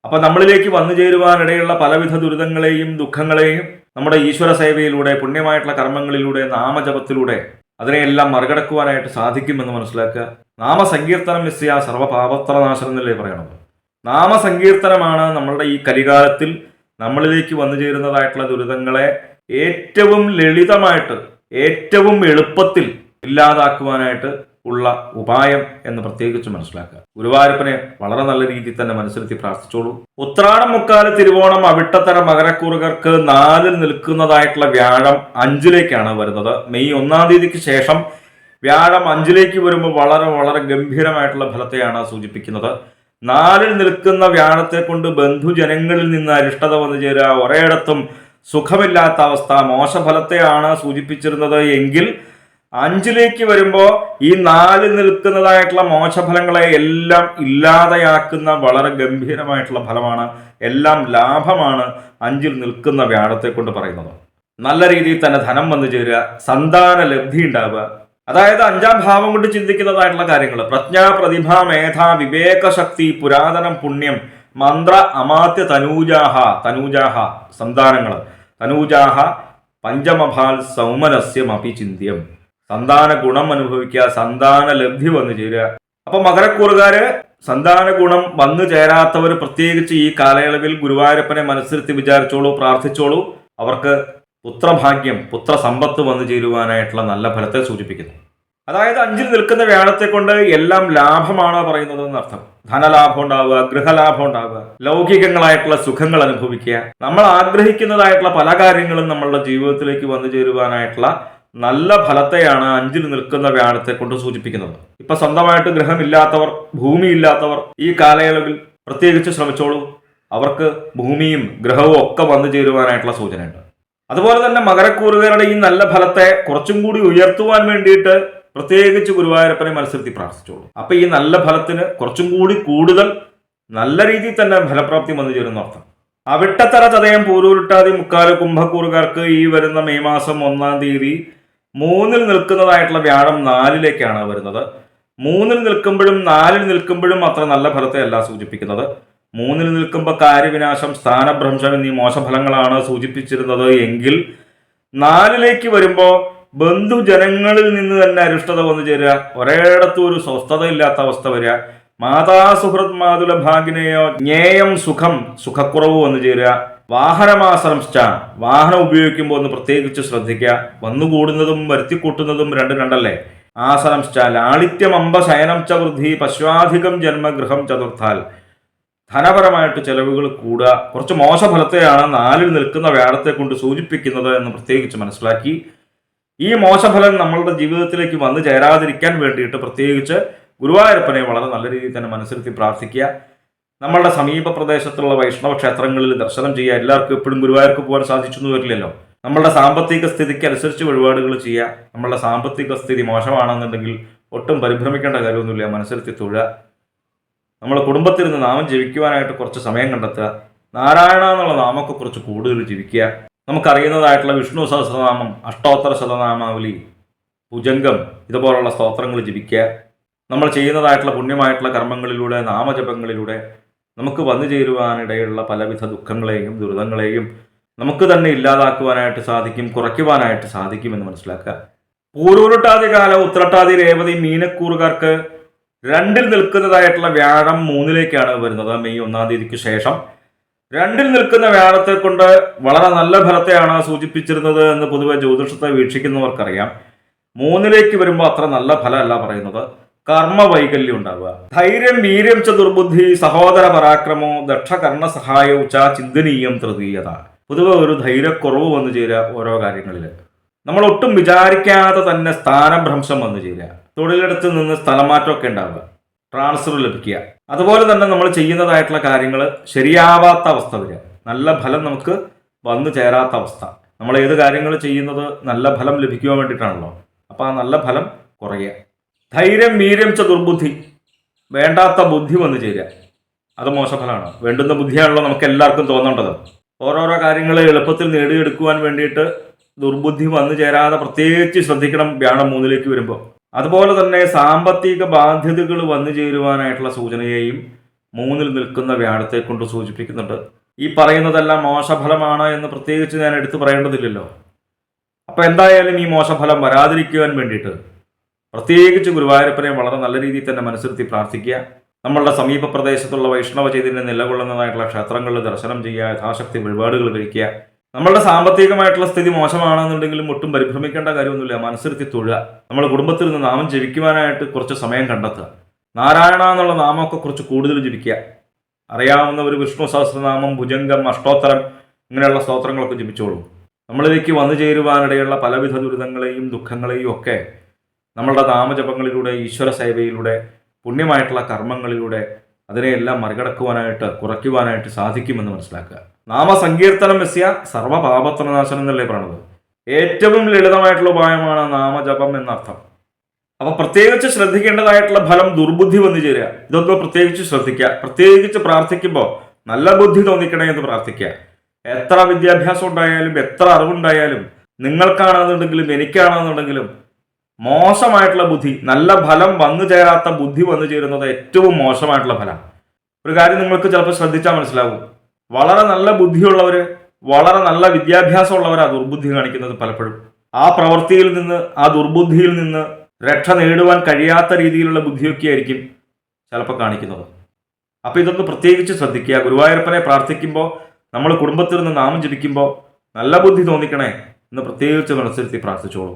അപ്പൊ നമ്മളിലേക്ക് വന്നു ചേരുവാനിടയുള്ള പലവിധ ദുരിതങ്ങളെയും ദുഃഖങ്ങളെയും നമ്മുടെ ഈശ്വര സേവയിലൂടെ പുണ്യമായിട്ടുള്ള കർമ്മങ്ങളിലൂടെ നാമജപത്തിലൂടെ അതിനെയെല്ലാം മറികടക്കുവാനായിട്ട് സാധിക്കുമെന്ന് മനസ്സിലാക്കുക. നാമസങ്കീർത്തനം ചെയ്യാ സർവപാപത്രനാശനം എന്നല്ലേ പറയണത്. നാമസങ്കീർത്തനമാണ് നമ്മളുടെ ഈ കലികാലത്തിൽ നമ്മളിലേക്ക് വന്നു ചേരുന്നതായിട്ടുള്ള ദുരിതങ്ങളെ ഏറ്റവും ലളിതമായിട്ട് ഏറ്റവും എളുപ്പത്തിൽ ഇല്ലാതാക്കുവാനായിട്ട് ഉള്ള ഉപായം എന്ന് പ്രത്യേകിച്ച് മനസ്സിലാക്കുക. ഗുരുവായൂരപ്പനെ വളരെ നല്ല രീതിയിൽ തന്നെ മനസ്സിലെത്തി പ്രാർത്ഥിച്ചോളൂ. ഉത്രാടം മുക്കാൽ തിരുവോണം അവിട്ടത്തര മകരക്കുറുകർക്ക് നാലിൽ നിൽക്കുന്നതായിട്ടുള്ള വ്യാഴം അഞ്ചിലേക്കാണ് വരുന്നത്. മെയ് ഒന്നാം തീയതിക്ക് ശേഷം വ്യാഴം അഞ്ചിലേക്ക് വരുമ്പോൾ വളരെ വളരെ ഗംഭീരമായിട്ടുള്ള ഫലത്തെയാണ് സൂചിപ്പിക്കുന്നത്. നാലിൽ നിൽക്കുന്ന വ്യാഴത്തെ കൊണ്ട് ബന്ധുജനങ്ങളിൽ നിന്ന് അരിഷ്ടത വന്നു ചേരുക. ഒരേയിടത്തും സുഖമില്ലാത്ത അവസ്ഥ മോശഫലത്തെയാണ് സൂചിപ്പിച്ചിരുന്നത്. എങ്കിൽ അഞ്ചിലേക്ക് വരുമ്പോൾ ഈ നാല് നിൽക്കുന്നതായിട്ടുള്ള മോശഫലങ്ങളെ എല്ലാം ഇല്ലാതെയാക്കുന്ന വളരെ ഗംഭീരമായിട്ടുള്ള ഫലമാണ് എല്ലാം ലാഭമാണ് അഞ്ചിൽ നിൽക്കുന്ന വ്യാഴത്തെ കൊണ്ട് പറയുന്നത്. നല്ല രീതിയിൽ തന്നെ ധനം വന്നു ചേരുക സന്താന ലബ്ധി ഉണ്ടാവുക. അതായത് അഞ്ചാം ഭാവം കൊണ്ട് ചിന്തിക്കുന്നതായിട്ടുള്ള കാര്യങ്ങൾ പ്രജ്ഞാ പ്രതിഭ മേധ വിവേകശക്തി പുരാതനം പുണ്യം മന്ത്ര അമാത്യ തനൂജാഹ തനൂജാഹ സന്താനങ്ങൾ തനൂജാഹ പഞ്ചമഭാൽ സൗമനസ്യം ചിന്ത്യം സന്താന ഗുണം അനുഭവിക്കുക സന്താന ലബ്ധി വന്നു ചേരുക. അപ്പൊ മകരക്കൂറുകാര് സന്താന ഗുണം വന്നു ചേരാത്തവർ പ്രത്യേകിച്ച് ഈ കാലയളവിൽ ഗുരുവായൂരപ്പനെ മനസ്സിരുത്തി വിചാരിച്ചോളൂ പ്രാർത്ഥിച്ചോളൂ. അവർക്ക് പുത്രഭാഗ്യം പുത്ര സമ്പത്ത് വന്നു ചേരുവാനായിട്ടുള്ള നല്ല ഫലത്തെ സൂചിപ്പിക്കുന്നു. അതായത് അഞ്ചിൽ നിൽക്കുന്ന വ്യാഴത്തെ കൊണ്ട് എല്ലാം ലാഭമാണ് പറയുന്നത് എന്നർത്ഥം ധനലാഭം ഉണ്ടാവുക ഗൃഹലാഭം ഉണ്ടാവുക ലൗകികങ്ങളായിട്ടുള്ള സുഖങ്ങൾ അനുഭവിക്കുക. നമ്മൾ ആഗ്രഹിക്കുന്നതായിട്ടുള്ള പല കാര്യങ്ങളും നമ്മളുടെ ജീവിതത്തിലേക്ക് വന്നു ചേരുവാനായിട്ടുള്ള നല്ല ഫലത്തെയാണ് അഞ്ചിൽ നിൽക്കുന്ന വ്യാഴത്തെ കൊണ്ട് സൂചിപ്പിക്കുന്നത്. ഇപ്പൊ സ്വന്തമായിട്ട് ഗ്രഹമില്ലാത്തവർ ഭൂമിയില്ലാത്തവർ ഈ കാലയളവിൽ പ്രത്യേകിച്ച് ശ്രമിച്ചോളൂ. അവർക്ക് ഭൂമിയും ഗ്രഹവും ഒക്കെ വന്നു ചേരുവാനായിട്ടുള്ള സൂചനയുണ്ട്. അതുപോലെ തന്നെ മകരക്കൂറുകാരുടെ ഈ നല്ല ഫലത്തെ കുറച്ചും കൂടി ഉയർത്തുവാൻ വേണ്ടിയിട്ട് പ്രത്യേകിച്ച് ഗുരുവായൂരപ്പനെ മത്സരത്തിൽ പ്രാർത്ഥിച്ചോളൂ. അപ്പൊ ഈ നല്ല ഫലത്തിന് കുറച്ചും കൂടി കൂടുതൽ നല്ല രീതിയിൽ തന്നെ ഫലപ്രാപ്തി വന്നു ചേരുന്ന അർത്ഥം. അവിട്ടത്തറ ചതയം പൂരൂരുട്ടാതി മുക്കാൽ കുംഭക്കൂറുകാർക്ക് ഈ വരുന്ന മെയ് മാസം ഒന്നാം തീയതി മൂന്നിൽ നിൽക്കുന്നതായിട്ടുള്ള വ്യാഴം നാലിലേക്കാണ് വരുന്നത്. മൂന്നിൽ നിൽക്കുമ്പോഴും നാലിൽ നിൽക്കുമ്പോഴും അത്ര നല്ല ഫലത്തെ അല്ല സൂചിപ്പിക്കുന്നത്. മൂന്നിൽ നിൽക്കുമ്പോൾ കാര്യവിനാശം സ്ഥാനഭ്രംശം എന്നീ മോശഫലങ്ങളാണ് സൂചിപ്പിച്ചിരുന്നത് എങ്കിൽ നാലിലേക്ക് വരുമ്പോൾ ബന്ധുജനങ്ങളിൽ നിന്ന് തന്നെ അരിഷ്ടത വന്നു ചേരുക. ഒരേടത്തും ഒരു സ്വസ്ഥതയില്ലാത്ത അവസ്ഥ വരിക. മാതാസുഹൃത് മാതുല ഭാഗിനെയോ ജ്ഞേയം സുഖം സുഖക്കുറവ് വന്നു ചേരുക. വാഹനമാശ്രംശ്ച വാഹനം ഉപയോഗിക്കുമ്പോൾ ഒന്ന് പ്രത്യേകിച്ച് ശ്രദ്ധിക്കുക. വന്നുകൂടുന്നതും വരുത്തിക്കൂട്ടുന്നതും രണ്ടും രണ്ടല്ലേ? ആസനംശ്ച ലാളിത്യം അമ്പ ശയനം ച വൃദ്ധി പശ്വാധികം ജന്മഗൃഹം ചതുർത്ഥാൽ. ധനപരമായിട്ട് ചെലവുകൾ കൂടുക. കുറച്ച് മോശഫലത്തെയാണ് നാലിൽ നിൽക്കുന്ന വ്യാഴത്തെ കൊണ്ട് സൂചിപ്പിക്കുന്നത് എന്ന് പ്രത്യേകിച്ച് മനസ്സിലാക്കി. ഈ മോശഫലം നമ്മളുടെ ജീവിതത്തിലേക്ക് വന്നു ചേരാതിരിക്കാൻ വേണ്ടിയിട്ട് പ്രത്യേകിച്ച് ഗുരുവായൂരപ്പനെ വളരെ നല്ല രീതിയിൽ തന്നെ മനസ്സിരുത്തി പ്രാർത്ഥിക്കുക. നമ്മളുടെ സമീപ പ്രദേശത്തുള്ള വൈഷ്ണവ ക്ഷേത്രങ്ങളിൽ ദർശനം ചെയ്യുക എല്ലാവർക്കും എപ്പോഴും ഗുരുവായൂർക്ക് പോകാൻ സാധിച്ചു എന്ന് വരില്ലല്ലോ. നമ്മളുടെ സാമ്പത്തിക സ്ഥിതിക്ക് അനുസരിച്ച് വഴിപാടുകൾ ചെയ്യുക. നമ്മളുടെ സാമ്പത്തിക സ്ഥിതി മോശമാണെന്നുണ്ടെങ്കിൽ ഒട്ടും പരിഭ്രമിക്കേണ്ട കാര്യമൊന്നുമില്ല. മനസ്സിലെത്തി തുഴ നമ്മളെ കുടുംബത്തിൽ നിന്ന് നാമം ജീവിക്കുവാനായിട്ട് കുറച്ച് സമയം കണ്ടെത്തുക. നാരായണ എന്നുള്ള നാമൊക്കെ കുറച്ച് കൂടുതൽ ജീവിക്കുക നമുക്കറിയുന്നതായിട്ടുള്ള വിഷ്ണു സഹസ്രനാമം അഷ്ടോത്തര ശതനാമാവലി ഭുജംഗം ഇതുപോലുള്ള സ്തോത്രങ്ങൾ ജപിക്കുക. നമ്മൾ ചെയ്യുന്നതായിട്ടുള്ള പുണ്യമായിട്ടുള്ള കർമ്മങ്ങളിലൂടെ നാമജപങ്ങളിലൂടെ നമുക്ക് വന്നു ചേരുവാനിടയുള്ള പലവിധ ദുഃഖങ്ങളെയും ദുരിതങ്ങളെയും നമുക്ക് തന്നെ ഇല്ലാതാക്കുവാനായിട്ട് സാധിക്കും കുറയ്ക്കുവാനായിട്ട് സാധിക്കുമെന്ന് മനസ്സിലാക്കുക. പൂരൂരുട്ടാതി കാലം ഉത്രട്ടാതി രേവതി മീനക്കൂറുകാർക്ക് രണ്ടിൽ നിൽക്കുന്നതായിട്ടുള്ള വ്യാഴം മൂന്നിലേക്കാണ് വരുന്നത് മെയ് ഒന്നാം തീയതിക്ക് ശേഷം. രണ്ടിൽ നിൽക്കുന്ന വ്യാഴത്തെ കൊണ്ട് വളരെ നല്ല ഫലത്തെയാണ് സൂചിപ്പിച്ചിരുന്നത് എന്ന് പൊതുവെ ജ്യോതിഷത്തെ വീക്ഷിക്കുന്നവർക്കറിയാം. മൂന്നിലേക്ക് വരുമ്പോൾ അത്ര നല്ല ഫലമല്ല പറയുന്നത്. കർമ്മ വൈകല്യം ഉണ്ടാവുക. ധൈര്യം വീര്യം ച ദുർബുദ്ധി സഹോദര പരാക്രമോ ദക്ഷകർണ സഹായവും ച ചിന്തനീയം തൃതീയത. പൊതുവെ ഒരു ധൈര്യക്കുറവ് വന്നു ചേരുക ഓരോ കാര്യങ്ങളിൽ. നമ്മൾ ഒട്ടും വിചാരിക്കാതെ തന്നെ സ്ഥാനഭ്രംശം വന്നു ചേരുക. തൊഴിലിടത്ത് നിന്ന് സ്ഥലമാറ്റമൊക്കെ ഉണ്ടാവുക. ട്രാൻസ്ഫർ ലഭിക്കുക. അതുപോലെ തന്നെ നമ്മൾ ചെയ്യുന്നതായിട്ടുള്ള കാര്യങ്ങൾ ശരിയാവാത്ത അവസ്ഥ വരിക. നല്ല ഫലം നമുക്ക് വന്നു ചേരാത്ത അവസ്ഥ. നമ്മൾ ഏത് കാര്യങ്ങൾ ചെയ്യുന്നത് നല്ല ഫലം ലഭിക്കുവാൻ വേണ്ടിയിട്ടാണല്ലോ. അപ്പോൾ ആ നല്ല ഫലം കുറയുക. ധൈര്യം വീര്യം ച ദുർബുദ്ധി വേണ്ടാത്ത ബുദ്ധി വന്നു ചേരുക. അത് മോശഫലമാണ്. വേണ്ടുന്ന ബുദ്ധിയാണല്ലോ നമുക്ക് എല്ലാവർക്കും തോന്നേണ്ടത്. ഓരോരോ കാര്യങ്ങൾ എളുപ്പത്തിൽ നേടിയെടുക്കുവാൻ വേണ്ടിയിട്ട് ദുർബുദ്ധി വന്നു ചേരാതെ പ്രത്യേകിച്ച് ശ്രദ്ധിക്കണം വ്യാഴം മൂന്നിലേക്ക് വരുമ്പോൾ. അതുപോലെ തന്നെ സാമ്പത്തിക ബാധ്യതകൾ വന്നു ചേരുവാനായിട്ടുള്ള സൂചനയെയും മൂന്നിൽ നിൽക്കുന്ന വ്യാഴത്തെ കൊണ്ട് സൂചിപ്പിക്കുന്നുണ്ട്. ഈ പറയുന്നതെല്ലാം മോശഫലമാണ് എന്ന് പ്രത്യേകിച്ച് ഞാൻ എടുത്തു പറയേണ്ടതില്ലല്ലോ. അപ്പോൾ എന്തായാലും ഈ മോശഫലം വരാതിരിക്കുവാൻ വേണ്ടിയിട്ട് പ്രത്യേകിച്ച് ഗുരുവായൂരപ്പനെ വളരെ നല്ല രീതിയിൽ തന്നെ മനസ്സിരുത്തി പ്രാർത്ഥിക്കുക. നമ്മളുടെ സമീപ പ്രദേശത്തുള്ള വൈഷ്ണവ ചൈതന്യം നിലകൊള്ളുന്നതായിട്ടുള്ള ക്ഷേത്രങ്ങളിൽ ദർശനം ചെയ്യുക യഥാശക്തി വഴിപാടുകൾ കഴിക്കുക നമ്മളുടെ സാമ്പത്തികമായിട്ടുള്ള സ്ഥിതി മോശമാണെന്നുണ്ടെങ്കിലും ഒട്ടും പരിഭ്രമിക്കേണ്ട കാര്യമൊന്നുമില്ല. മനസ്സിരുത്തി തൊഴുക. നമ്മൾ കുടുംബത്തിൽ നിന്ന് നാമം ജപിക്കുവാനായിട്ട് കുറച്ച് സമയം കണ്ടെത്തുക. നാരായണ എന്നുള്ള നാമമൊക്കെ കുറച്ച് കൂടുതൽ ജപിക്കുക. അറിയാവുന്ന ഒരു വിഷ്ണു സഹസ്രനാമം ഭുജംഗം അഷ്ടോത്തരം ഇങ്ങനെയുള്ള സ്തോത്രങ്ങളൊക്കെ ജപിച്ചോളൂ. നമ്മളിലേക്ക് വന്നു ചേരുവാനിടയുള്ള പലവിധ ദുരിതങ്ങളെയും ദുഃഖങ്ങളെയും ഒക്കെ നമ്മളുടെ നാമജപങ്ങളിലൂടെ ഈശ്വര സേവയിലൂടെ പുണ്യമായിട്ടുള്ള കർമ്മങ്ങളിലൂടെ അതിനെയെല്ലാം മറികടക്കുവാനായിട്ട് കുറയ്ക്കുവാനായിട്ട് സാധിക്കുമെന്ന് മനസ്സിലാക്കുക. നാമസങ്കീർത്തനം എസ്യ സർവപാപത്രനാശനം എന്നല്ലേ പറയണത്? ഏറ്റവും ലളിതമായിട്ടുള്ള ഉപായമാണ് നാമജപം എന്നർത്ഥം. അപ്പൊ പ്രത്യേകിച്ച് ശ്രദ്ധിക്കേണ്ടതായിട്ടുള്ള ഫലം ദുർബുദ്ധി വന്നു ചേരുക. ഇതൊക്കെ പ്രത്യേകിച്ച് ശ്രദ്ധിക്കുക. പ്രത്യേകിച്ച് പ്രാർത്ഥിക്കുമ്പോൾ നല്ല ബുദ്ധി തോന്നിക്കണേ എന്ന് പ്രാർത്ഥിക്കുക. എത്ര വിദ്യാഭ്യാസം ഉണ്ടായാലും എത്ര അറിവുണ്ടായാലും നിങ്ങൾക്കാണെന്നുണ്ടെങ്കിലും എനിക്കാണെന്നുണ്ടെങ്കിലും മോശമായിട്ടുള്ള ബുദ്ധി നല്ല ഫലം വന്നു ചേരാത്ത ബുദ്ധി വന്നു ചേരുന്നത് ഏറ്റവും മോശമായിട്ടുള്ള ഫലം. ഒരു കാര്യം നിങ്ങൾക്ക് ചിലപ്പോൾ ശ്രദ്ധിച്ചാൽ മനസ്സിലാവും. വളരെ നല്ല ബുദ്ധിയുള്ളവർ വളരെ നല്ല വിദ്യാഭ്യാസം വിദ്യാഭ്യാസമുള്ളവരാ ദുർബുദ്ധി കാണിക്കുന്നത് പലപ്പോഴും. ആ പ്രവൃത്തിയിൽ നിന്ന് ആ ദുർബുദ്ധിയിൽ നിന്ന് രക്ഷ നേടുവാൻ കഴിയാത്ത രീതിയിലുള്ള ബുദ്ധിയൊക്കെ ആയിരിക്കും ചിലപ്പോൾ കാണിക്കുന്നത്. അപ്പോൾ ഇതൊന്ന് പ്രത്യേകിച്ച് ശ്രദ്ധിക്കുക. ഗുരുവായൂരപ്പനെ പ്രാർത്ഥിക്കുമ്പോൾ നമ്മൾ കുടുംബത്തിൽ നിന്ന് നാമം ജപിക്കുമ്പോൾ നല്ല ബുദ്ധി തോന്നിക്കണേ എന്ന് പ്രത്യേകിച്ച് മനസ്സിരുത്തി പ്രാർത്ഥിച്ചോളൂ.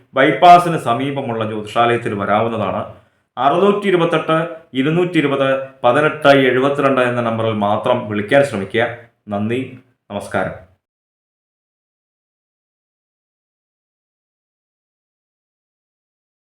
ബൈപ്പാസിന് സമീപമുള്ള ജ്യോതിഷാലയത്തിൽ വരാവുന്നതാണ്. അറുന്നൂറ്റി ഇരുപത്തെട്ട് ഇരുന്നൂറ്റി ഇരുപത് പതിനെട്ട് എഴുപത്തിരണ്ട് എന്ന നമ്പറിൽ മാത്രം വിളിക്കാൻ ശ്രമിക്കുക. നന്ദി നമസ്കാരം.